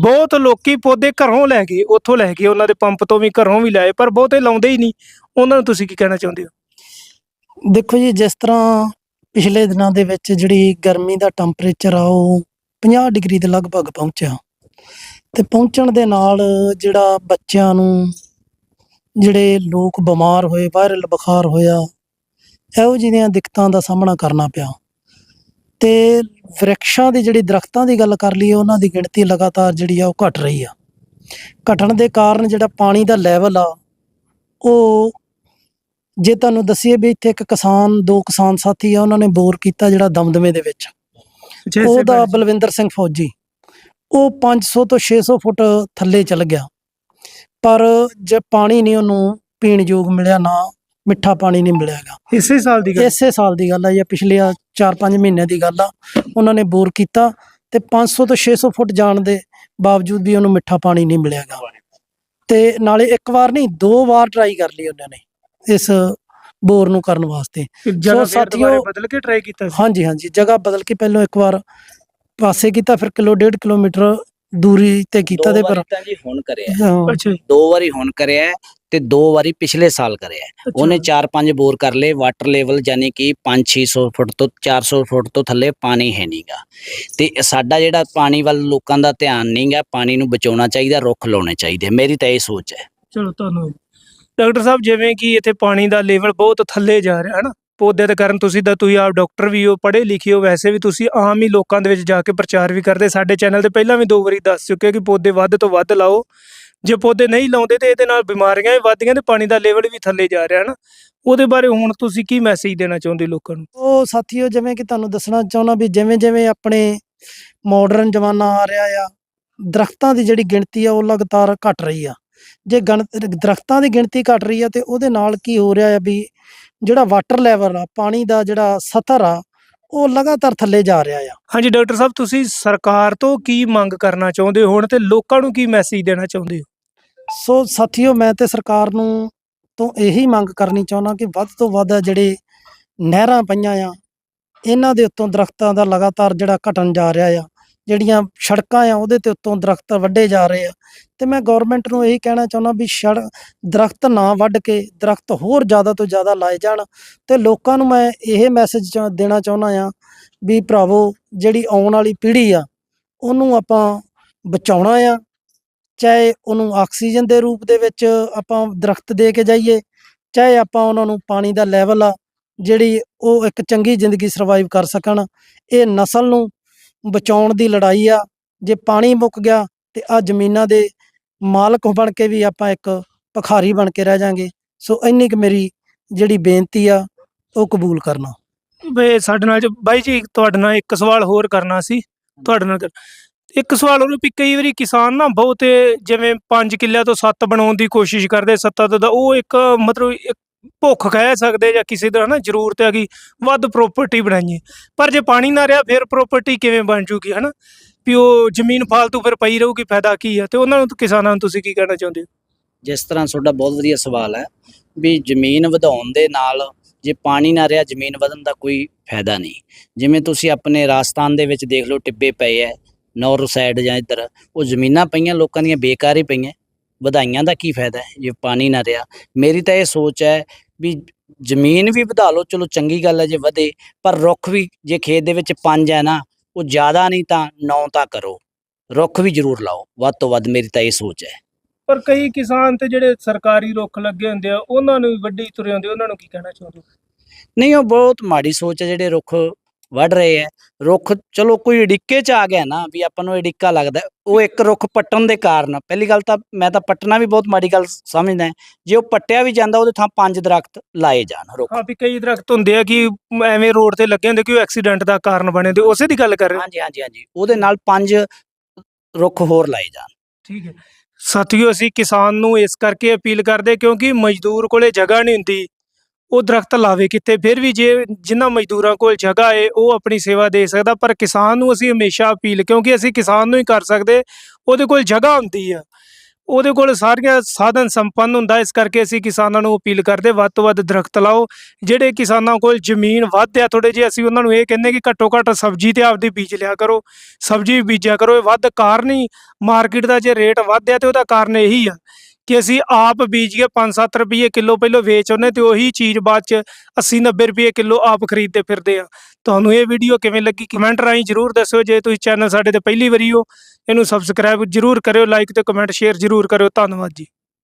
ਬਹੁਤ ਲੋਕੀ ਪੌਦੇ ਘਰੋਂ ਲੈ ਗਏ ਉੱਥੋਂ ਲੈ ਕੇ ਉਹਨਾਂ ਦੇ ਪੰਪ ਤੋਂ ਵੀ ਘਰੋਂ ਵੀ ਲਾਏ, ਪਰ ਬਹੁਤੇ ਲਾਉਂਦੇ ਹੀ ਨਹੀਂ। ਉਹਨਾਂ ਨੂੰ ਤੁਸੀਂ ਕੀ ਕਹਿਣਾ ਚਾਹੁੰਦੇ ਹੋ? ਦੇਖੋ ਜੀ, ਜਿਸ ਤਰ੍ਹਾਂ ਪਿਛਲੇ ਦਿਨਾਂ ਦੇ ਵਿੱਚ ਜਿਹੜੀ ਗਰਮੀ ਦਾ ਟੈਂਪਰੇਚਰ ਆ ਉਹ 50 ਡਿਗਰੀ ਦੇ ਲਗਭਗ ਪਹੁੰਚਿਆ। ਤੇ ਪਹੁੰਚਣ ਦੇ ਨਾਲ ਜਿਹੜਾ ਬੱਚਿਆਂ ਨੂੰ ਜਿਹੜੇ ਲੋਕ ਬਿਮਾਰ ਹੋਏ ਵਾਇਰਲ ਬੁਖਾਰ ਹੋਇਆ, ਇਹੋ ਜਿਹੀਆਂ ਦਿੱਕਤਾਂ ਦਾ ਸਾਹਮਣਾ ਕਰਨਾ ਪਿਆ। ਤੇ ਵ੍ਰਿਕਸ਼ਾਂ ਦੀ ਜਿਹੜੀ ਦਰਖਤਾਂ ਦੀ ਗੱਲ ਕਰ ਲਈਏ, ਉਹਨਾਂ ਦੀ ਗਿਣਤੀ ਲਗਾਤਾਰ ਜਿਹੜੀ ਆ ਉਹ ਘਟ ਰਹੀ ਆ। ਘਟਣ ਦੇ ਕਾਰਨ ਜਿਹੜਾ ਪਾਣੀ ਦਾ ਲੈਵਲ ਆ, ਉਹ ਜੇ ਤੁਹਾਨੂੰ ਦੱਸੀਏ ਵੀ ਇੱਥੇ ਇੱਕ ਕਿਸਾਨ ਦੋ ਕਿਸਾਨ ਸਾਥੀ ਆ ਉਹਨਾਂ ਨੇ ਬੋਰ ਕੀਤਾ ਜਿਹੜਾ ਦਮਦਮੇ ਦੇ ਵਿੱਚ। ਉਹਦਾ ਬਲਵਿੰਦਰ ਸਿੰਘ ਫੌਜੀ। ਉਹ 500 ਤੋਂ 600 ਫੁੱਟ ਥੱਲੇ ਚਲ ਗਿਆ। ਪਰ ਜੇ ਪਾਣੀ ਨਹੀਂ ਉਹਨੂੰ ਪੀਣ ਯੋਗ ਮਿਲਿਆ ਨਾ ਮਿੱਠਾ ਪਾਣੀ ਨਹੀਂ ਮਿਲਿਆਗਾ ਇਸੇ ਸਾਲ ਦੀ ਗੱਲ। ਇਸੇ ਸਾਲ ਦੀ ਗੱਲ ਆ ਜਾਂ ਪਿਛਲੇ 4-5 ਮਹੀਨਿਆਂ ਦੀ ਗੱਲ ਆ ਉਹਨਾਂ ਨੇ ਬੋਰ ਕੀਤਾ ਤੇ 500 ਤੋਂ 600 ਫੁੱਟ ਜਾਣ ਦੇ ਬਾਵਜੂਦ ਵੀ ਉਹਨੂੰ ਮਿੱਠਾ ਪਾਣੀ ਨਹੀਂ ਮਿਲਿਆਗਾ ਤੇ ਨਾਲੇ ਇੱਕ ਵਾਰ ਨਹੀਂ ਦੋ ਵਾਰ ਟਰਾਈ ਕਰ ਲਈ ਉਹਨਾਂ ਨੇ। ਇਸ ਬੋਰ ਨੂੰ ਕਰਨ ਵਾਸਤੇ। ਸੋ ਸਾਥੀਓ- ਬਦਲ ਕੇ ਟਰਾਈ ਕੀਤਾ ਸੀ। ਹਾਂਜੀ ਹਾਂਜੀ ਜਗ੍ਹਾ ਬਦਲ ਕੇ ਪਹਿਲਾਂ ਇੱਕ ਵਾਰ ਪਾਸੇ ਕੀਤਾ ਫਿਰ ਕਿਲੋ ਡੇਢ ਕਿਲੋਮੀਟਰ ਦੂਰੀ ਤੇ ਕੀਤਾ ਤੇ ਪਰ ਜੀ ਹੁਣ ਕਰਿਆ। ਅੱਛਾ ਦੋ ਵਾਰੀ ਹੁਣ ਕਰਿਆ ਤੇ ਦੋ ਵਾਰੀ ਪਿਛਲੇ ਸਾਲ ਕਰਿਆ। ਉਹਨੇ 4-5 ਬੋਰ ਕਰ ਲਏ ਵਾਟਰ ਲੈਵਲ ਯਾਨੀ ਕਿ 5-600 ਫੁੱਟ ਤੋਂ 400 ਫੁੱਟ ਤੋਂ ਥੱਲੇ ਪਾਣੀ ਹੈ ਨਹੀਂਗਾ ਤੇ ਸਾਡਾ ਜਿਹੜਾ ਪਾਣੀ ਵੱਲ ਲੋਕਾਂ ਦਾ ਧਿਆਨ ਨਹੀਂਗਾ ਪਾਣੀ ਨੂੰ ਬਚਾਉਣਾ ਚਾਹੀਦਾ ਰੁੱਖ ਲਾਉਣੇ ਚਾਹੀਦੇ ਮੇਰੀ ਤਾਂ ਇਹ ਸੋਚ ਹੈ। ਚਲੋ ਧੰਨਵਾਦ। ਡਾਕਟਰ ਸਾਹਿਬ, ਜਿਵੇਂ ਕਿ ਇੱਥੇ ਪਾਣੀ ਦਾ ਲੈਵਲ ਬਹੁਤ ਥੱਲੇ ਜਾ ਰਿਹਾ ਹੈ ਨਾ ਪੌਦੇ ਦੇ ਕਾਰਨ ਤੁਸੀਂ ਤਾਂ, ਤੁਸੀਂ ਆਪ ਡਾਕਟਰ ਵੀ ਹੋ, ਪੜ੍ਹੇ ਲਿਖੇ ਹੋ, ਵੈਸੇ ਵੀ ਤੁਸੀਂ ਆਮ ਹੀ ਲੋਕਾਂ ਦੇ ਵਿੱਚ ਜਾ ਕੇ ਪ੍ਰਚਾਰ ਵੀ ਕਰਦੇ। ਸਾਡੇ ਚੈਨਲ ਤੇ ਪਹਿਲਾਂ ਵੀ ਦੋ ਵਾਰੀ ਦੱਸ ਚੁੱਕੇ ਕਿ ਪੌਦੇ ਵੱਧ ਤੋਂ ਵੱਧ ਲਾਓ। ਜੇ ਪੌਦੇ ਨਹੀਂ ਲਾਉਂਦੇ ਤੇ ਇਹਦੇ ਨਾਲ ਬਿਮਾਰੀਆਂ ਵੀ ਵੱਧਦੀਆਂ ਤੇ ਪਾਣੀ ਦਾ ਲੈਵਲ ਵੀ ਥੱਲੇ ਜਾ ਰਿਹਾ ਹੈ ਨਾ ਉਹਦੇ ਬਾਰੇ ਹੁਣ ਤੁਸੀਂ ਕੀ ਮੈਸੇਜ ਦੇਣਾ ਚਾਹੁੰਦੇ ਲੋਕਾਂ ਨੂੰ? ਉਹ ਸਾਥੀਓ, ਜਿਵੇਂ ਕਿ ਤੁਹਾਨੂੰ ਦੱਸਣਾ ਚਾਹੁੰਦਾ ਵੀ ਜਿਵੇਂ ਜਿਵੇਂ ਆਪਣੇ ਮਾਡਰਨ ਜ਼ਮਾਨਾ ਆ ਰਿਹਾ ਆ, ਦਰਖਤਾਂ ਦੀ ਜਿਹੜੀ ਗਿਣਤੀ ਆ, ਉਹ ਲਗਾਤਾਰ ਘਟ ਰਹੀ ਆ। ਜੇ ਗਣ ਦਰਖਤਾਂ ਦੀ ਗਿਣਤੀ ਘਟ ਰਹੀ ਆ ਤੇ ਉਹਦੇ ਨਾਲ ਕੀ ਹੋ ਰਿਹਾ ਆ ਵੀ ਜਿਹੜਾ ਵਾਟਰ ਲੈਵਲ ਆ ਪਾਣੀ ਦਾ ਜਿਹੜਾ ਸਤਰ ਆ ਉਹ ਲਗਾਤਾਰ ਥੱਲੇ ਜਾ ਰਿਹਾ ਆ। ਹਾਂਜੀ ਡਾਕਟਰ ਸਾਹਿਬ ਤੁਸੀਂ ਸਰਕਾਰ ਤੋਂ ਕੀ ਮੰਗ ਕਰਨਾ ਚਾਹੁੰਦੇ ਹੋ ਹੁਣ ਤੇ ਲੋਕਾਂ ਨੂੰ ਕੀ ਮੈਸੇਜ ਦੇਣਾ ਚਾਹੁੰਦੇ ਹੋ? ਸੋ ਸਾਥੀਓ ਮੈਂ ਤੇ ਸਰਕਾਰ ਨੂੰ ਤੋਂ ਇਹੀ ਮੰਗ ਕਰਨੀ ਚਾਹੁੰਦਾ ਕਿ ਵੱਧ ਤੋਂ ਵੱਧ ਜਿਹੜੇ ਨਹਿਰਾਂ ਪਈਆਂ ਆ ਇਹਨਾਂ ਦੇ ਉੱਤੋਂ ਦਰਖਤਾਂ ਦਾ ਲਗਾਤਾਰ ਜਿਹੜਾ ਘਟਣ ਜਾ ਰਿਹਾ ਆ ਜਿਹੜੀਆਂ ਸੜਕਾਂ ਆ ਉਹਦੇ ਤੇ ਉੱਤੋਂ ਦਰਖਤ ਵੱਢੇ ਜਾ ਰਹੇ ਆ। ਤੇ ਮੈਂ ਗਵਰਨਮੈਂਟ ਨੂੰ ਇਹੀ ਕਹਿਣਾ ਚਾਹੁੰਦਾ ਵੀ ਸੜ, ਦਰਖਤ ਨਾ ਵੱਢ ਕੇ ਦਰਖਤ ਹੋਰ ਜ਼ਿਆਦਾ ਤੋਂ ਜ਼ਿਆਦਾ ਲਾਏ ਜਾਣ। ਤੇ ਲੋਕਾਂ ਨੂੰ ਮੈਂ ਇਹ ਮੈਸੇਜ ਦੇਣਾ ਚਾਹੁੰਦਾ ਆ ਵੀ ਭਰਾਵੋ, ਜਿਹੜੀ ਆਉਣ ਵਾਲੀ ਪੀੜ੍ਹੀ ਆ, ਉਹਨੂੰ ਆਪਾਂ ਬਚਾਉਣਾ ਆ। ਚਾਹੇ ਉਹਨੂੰ ਆਕਸੀਜਨ ਦੇ ਰੂਪ ਦੇ ਵਿੱਚ ਆਪਾਂ ਦਰਖਤ ਦੇ ਕੇ ਜਾਈਏ, ਚਾਹੇ ਆਪਾਂ ਉਹਨਾਂ ਨੂੰ ਪਾਣੀ ਦਾ ਲੈਵਲ ਆ, ਜਿਹੜੀ ਉਹ ਇੱਕ ਚੰਗੀ ਜ਼ਿੰਦਗੀ ਸਰਵਾਈਵ ਕਰ ਸਕਣ। ਇਹ ਨਸਲ ਨੂੰ ਬਚਾਉਣ ਦੀ ਲੜਾਈ ਆ, ਜੇ ਪਾਣੀ ਮੁੱਕ ਗਿਆ ਤੇ ਆ ਜ਼ਮੀਨਾਂ ਦੇ ਮਾਲਕ ਬਣ ਕੇ ਵੀ ਆਪਾਂ ਇੱਕ ਭਖਾਰੀ ਬਣ ਕੇ ਰਹਿ ਜਾਾਂਗੇ। ਸੋ ਇੰਨੀ ਕੁ ਮੇਰੀ ਜਿਹੜੀ ਬੇਨਤੀ ਆ, ਉਹ ਕਬੂਲ ਕਰਨਾ। ਵੇ ਸਾਡੇ ਨਾਲ ਜੋ- ਬਾਈ ਜੀ, ਤੁਹਾਡੇ ਨਾਲ ਇੱਕ ਸਵਾਲ ਹੋਰ ਕਰਨਾ ਸੀ। ਤੁਹਾਡੇ ਨਾਲ ਕਰ- ਇੱਕ ਸਵਾਲ ਹੋਰ ਵੀ ਕਈ ਵਾਰੀ ਕਿਸਾਨ ਨਾ ਬਹੁਤੇ ਜਿਵੇਂ 5 ਕਿੱਲਿਆਂ ਤੋਂ 7 ਬਣਾਉਣ ਦੀ ਕੋਸ਼ਿਸ਼ ਕਰਦੇ, ਸੱਤਾ ਦਾ ਉਹ ਇੱਕ ਮਤਲਬ ਇੱਕ ਭੁੱਖ ਕਹਿ ਸਕਦੇ ਜਾਂ ਕਿਸੇ ਦਾ ਨਾ ਜ਼ਰੂਰਤ ਹੈ ਕਿ ਵੱਧ ਪ੍ਰਾਪਰਟੀ ਬਣਾਈਏ। ਪਰ ਜੇ ਪਾਣੀ ਨਾ ਰਿਹਾ, ਫਿਰ ਪ੍ਰਾਪਰਟੀ ਕਿਵੇਂ ਬਣ ਜੂਗੀ, ਹਨਾ? ਵੀ ਉਹ ਜ਼ਮੀਨ ਫਾਲਤੂ ਫਿਰ ਪਈ ਰਹੂਗੀ, ਫਾਇਦਾ ਕੀ ਹੈ ਤੇ ਉਹਨਾਂ ਨੂੰ ਕਿਸਾਨਾਂ ਨੂੰ ਤੁਸੀਂ ਕੀ ਕਹਿਣਾ ਚਾਹੁੰਦੇ ਹੋ? ਜਿਸ ਤਰ੍ਹਾਂ ਤੁਹਾਡਾ ਬਹੁਤ ਵਧੀਆ ਸਵਾਲ ਹੈ ਵੀ ਜ਼ਮੀਨ ਵਧਾਉਣ ਦੇ ਨਾਲ ਜੇ ਪਾਣੀ ਨਾ ਰਿਹਾ, ਜ਼ਮੀਨ ਵਧਣ ਦਾ ਕੋਈ ਫਾਇਦਾ ਨਹੀਂ। ਜਿਵੇਂ ਤੁਸੀਂ ਆਪਣੇ ਰਾਜਸਥਾਨ ਦੇ ਵਿੱਚ ਦੇਖ ਲਓ, ਟਿੱਬੇ ਪਏ ਐ ਨੌਰ ਸਾਈਡ ਜਾਂ ਇੱਧਰ, ਉਹ ਜ਼ਮੀਨਾਂ ਪਈਆਂ, ਲੋਕਾਂ ਦੀਆਂ ਬੇਕਾਰ ਹੀ ਪਈਆਂ, ਵਧਾਈਆਂ ਦਾ ਕੀ ਫਾਇਦਾ ਹੈ ਜੇ ਪਾਣੀ ਨਾ ਰਿਹਾ? ਮੇਰੀ ਤਾਂ ਇਹ ਸੋਚ ਹੈ ਵੀ ਜ਼ਮੀਨ ਵੀ ਵਧਾ ਲਓ ਚਲੋ ਚੰਗੀ ਗੱਲ ਹੈ ਜੇ ਵਧੇ ਪਰ ਰੁੱਖ ਵੀ ਜੇ ਖੇਤ ਦੇ ਵਿੱਚ ਪੰਜ ਹੈ ਨਾ ਉਹ ਜ਼ਿਆਦਾ ਨਹੀਂ ਤਾਂ ਨੌ ਤਾਂ ਕਰੋ। ਰੁੱਖ ਵੀ ਜ਼ਰੂਰ ਲਾਓ ਵੱਧ ਤੋਂ ਵੱਧ ਮੇਰੀ ਤਾਂ ਇਹ ਸੋਚ ਹੈ। ਪਰ ਕਈ ਕਿਸਾਨ ਤੇ ਜਿਹੜੇ ਸਰਕਾਰੀ ਰੁੱਖ ਲੱਗੇ ਹੁੰਦੇ ਆ ਉਹਨਾਂ ਨੂੰ ਵੀ ਵੱਢੀ ਤੁਰੇ ਹੁੰਦੇ ਉਹਨਾਂ ਨੂੰ ਕੀ ਕਹਿਣਾ ਚਾਹੁੰਦੇ ਨਹੀਂ ਉਹ ਬਹੁਤ ਮਾੜੀ ਸੋਚ ਹੈ ਜਿਹੜੇ ਰੁੱਖ ਵੱਢ ਰਹੇ ਹੈ। ਰੁੱਖ ਚਲੋ ਕੋਈ ਅੜਿੱਕੇ ਚ ਆ ਗਿਆ ਨਾ ਵੀ ਆਪਾਂ ਨੂੰ ਅੜਿੱਕਾ ਲੱਗਦਾ ਉਹ ਇੱਕ ਰੁੱਖ ਪੱਟਣ ਦੇ ਕਾਰਨ ਪਹਿਲੀ ਗੱਲ ਤਾਂ ਮੈਂ ਤਾਂ ਪੱਟਣਾ ਵੀ ਬਹੁਤ ਮਾੜੀ ਗੱਲ ਸਮਝਦਾ। ਜੇ ਉਹ ਪੱਟਿਆ ਵੀ ਜਾਂਦਾ ਉਹਦੇ ਥਾਂ ਪੰਜ ਦਰਖਤ ਲਾਏ ਜਾਣ ਰੁੱਖ। ਹਾਂ ਵੀ ਕਈ ਦਰਖਤ ਹੁੰਦੇ ਆ ਕਿ ਐਵੇਂ ਰੋਡ ਤੇ ਲੱਗੇ ਹੁੰਦੇ ਕਿ ਉਹ ਐਕਸੀਡੈਂਟ ਦਾ ਕਾਰਨ ਬਣੇ ਤੇ ਉਸੇ ਦੀ ਗੱਲ ਕਰ ਰਹੇ ਹਾਂਜੀ ਹਾਂਜੀ ਹਾਂਜੀ। ਉਹਦੇ ਨਾਲ ਪੰਜ ਰੁੱਖ ਹੋਰ ਲਾਏ ਜਾਣ। ਠੀਕ ਹੈ। ਸਾਥੀਓ ਅਸੀਂ ਕਿਸਾਨ ਨੂੰ ਇਸ ਕਰਕੇ ਅਪੀਲ ਕਰਦੇ ਕਿਉਂਕਿ ਮਜ਼ਦੂਰ ਕੋਲੇ ਜਗ੍ਹਾ ਨਹੀਂ ਹੁੰਦੀ। ਉਹ ਦਰਖਤ ਲਾਵੇ ਕਿੱਥੇ ਫਿਰ ਵੀ ਜੇ ਜਿਨ੍ਹਾਂ ਮਜ਼ਦੂਰਾਂ ਕੋਲ ਜਗ੍ਹਾ ਏ, ਉਹ ਆਪਣੀ ਸੇਵਾ ਦੇ ਸਕਦਾ, ਪਰ ਕਿਸਾਨ ਨੂੰ ਅਸੀਂ ਹਮੇਸ਼ਾ ਅਪੀਲ, ਕਿਉਂਕਿ ਅਸੀਂ ਕਿਸਾਨ ਨੂੰ ਹੀ ਕਰ ਸਕਦੇ, ਉਹਦੇ ਕੋਲ ਜਗ੍ਹਾ ਹੁੰਦੀ ਆ। ਉਹਦੇ ਕੋਲ ਸਾਰੀਆਂ ਸਾਧਨ ਸੰਪੰਨ ਹੁੰਦਾ, ਇਸ ਕਰਕੇ ਅਸੀਂ ਕਿਸਾਨਾਂ ਨੂੰ ਅਪੀਲ ਕਰਦੇ, ਵੱਧ ਤੋਂ ਵੱਧ ਦਰਖਤ ਲਾਓ। ਜਿਹੜੇ ਕਿਸਾਨਾਂ ਕੋਲ ਜ਼ਮੀਨ ਵੱਧ ਆ ਥੋੜੇ ਜਿਹੇ ਅਸੀਂ ਉਹਨਾਂ ਨੂੰ ਇਹ ਕਹਿੰਦੇ ਕਿ ਘੱਟੋ ਘੱਟ ਸਬਜ਼ੀ ਤੇ ਆਪਦੀ ਬੀਜ ਲਿਆ ਕਰੋ। ਸਬਜ਼ੀ ਵੀ ਬੀਜਿਆ ਕਰੋ, ਇਹ ਵੱਧ ਕਾਰਨ ਹੀ, ਮਾਰਕੀਟ ਦਾ ਜੇ ਰੇਟ ਵੱਧ ਆ, ਤੇ ਉਹਦਾ ਕਾਰਨ ਇਹੀ ਆ। ਕਿ ਅਸੀਂ ਆਪ ਬੀਜ ਕੇ 5-7 ਰੁਪਏ ਕਿਲੋ ਪਹਿਲਾਂ ਵੇਚ ਆਉਂਦੇ ਤੇ ਉਹੀ ਚੀਜ਼ ਬਾਅਦ ਚ 80-90 ਰੁਪਏ ਕਿਲੋ ਆਪ ਖਰੀਦਦੇ ਫਿਰਦੇ ਆ ਤੁਹਾਨੂੰ ਇਹ ਵੀਡੀਓ ਕਿਵੇਂ ਲੱਗੀ ਕਮੈਂਟ ਰਾਹੀਂ ਜਰੂਰ ਦੱਸਿਓ। ਜੇ ਤੁਸੀਂ ਚੈਨਲ ਸਾਡੇ ਤੇ ਪਹਿਲੀ ਵਾਰੀ ਹੋ, ਇਹਨੂੰ ਸਬਸਕ੍ਰਾਈਬ ਜਰੂਰ ਕਰਿਓ ਲਾਈਕ ਤੇ ਕਮੈਂਟ ਸ਼ੇਅਰ ਜਰੂਰ ਕਰਿਓ। ਧੰਨਵਾਦ ਜੀ।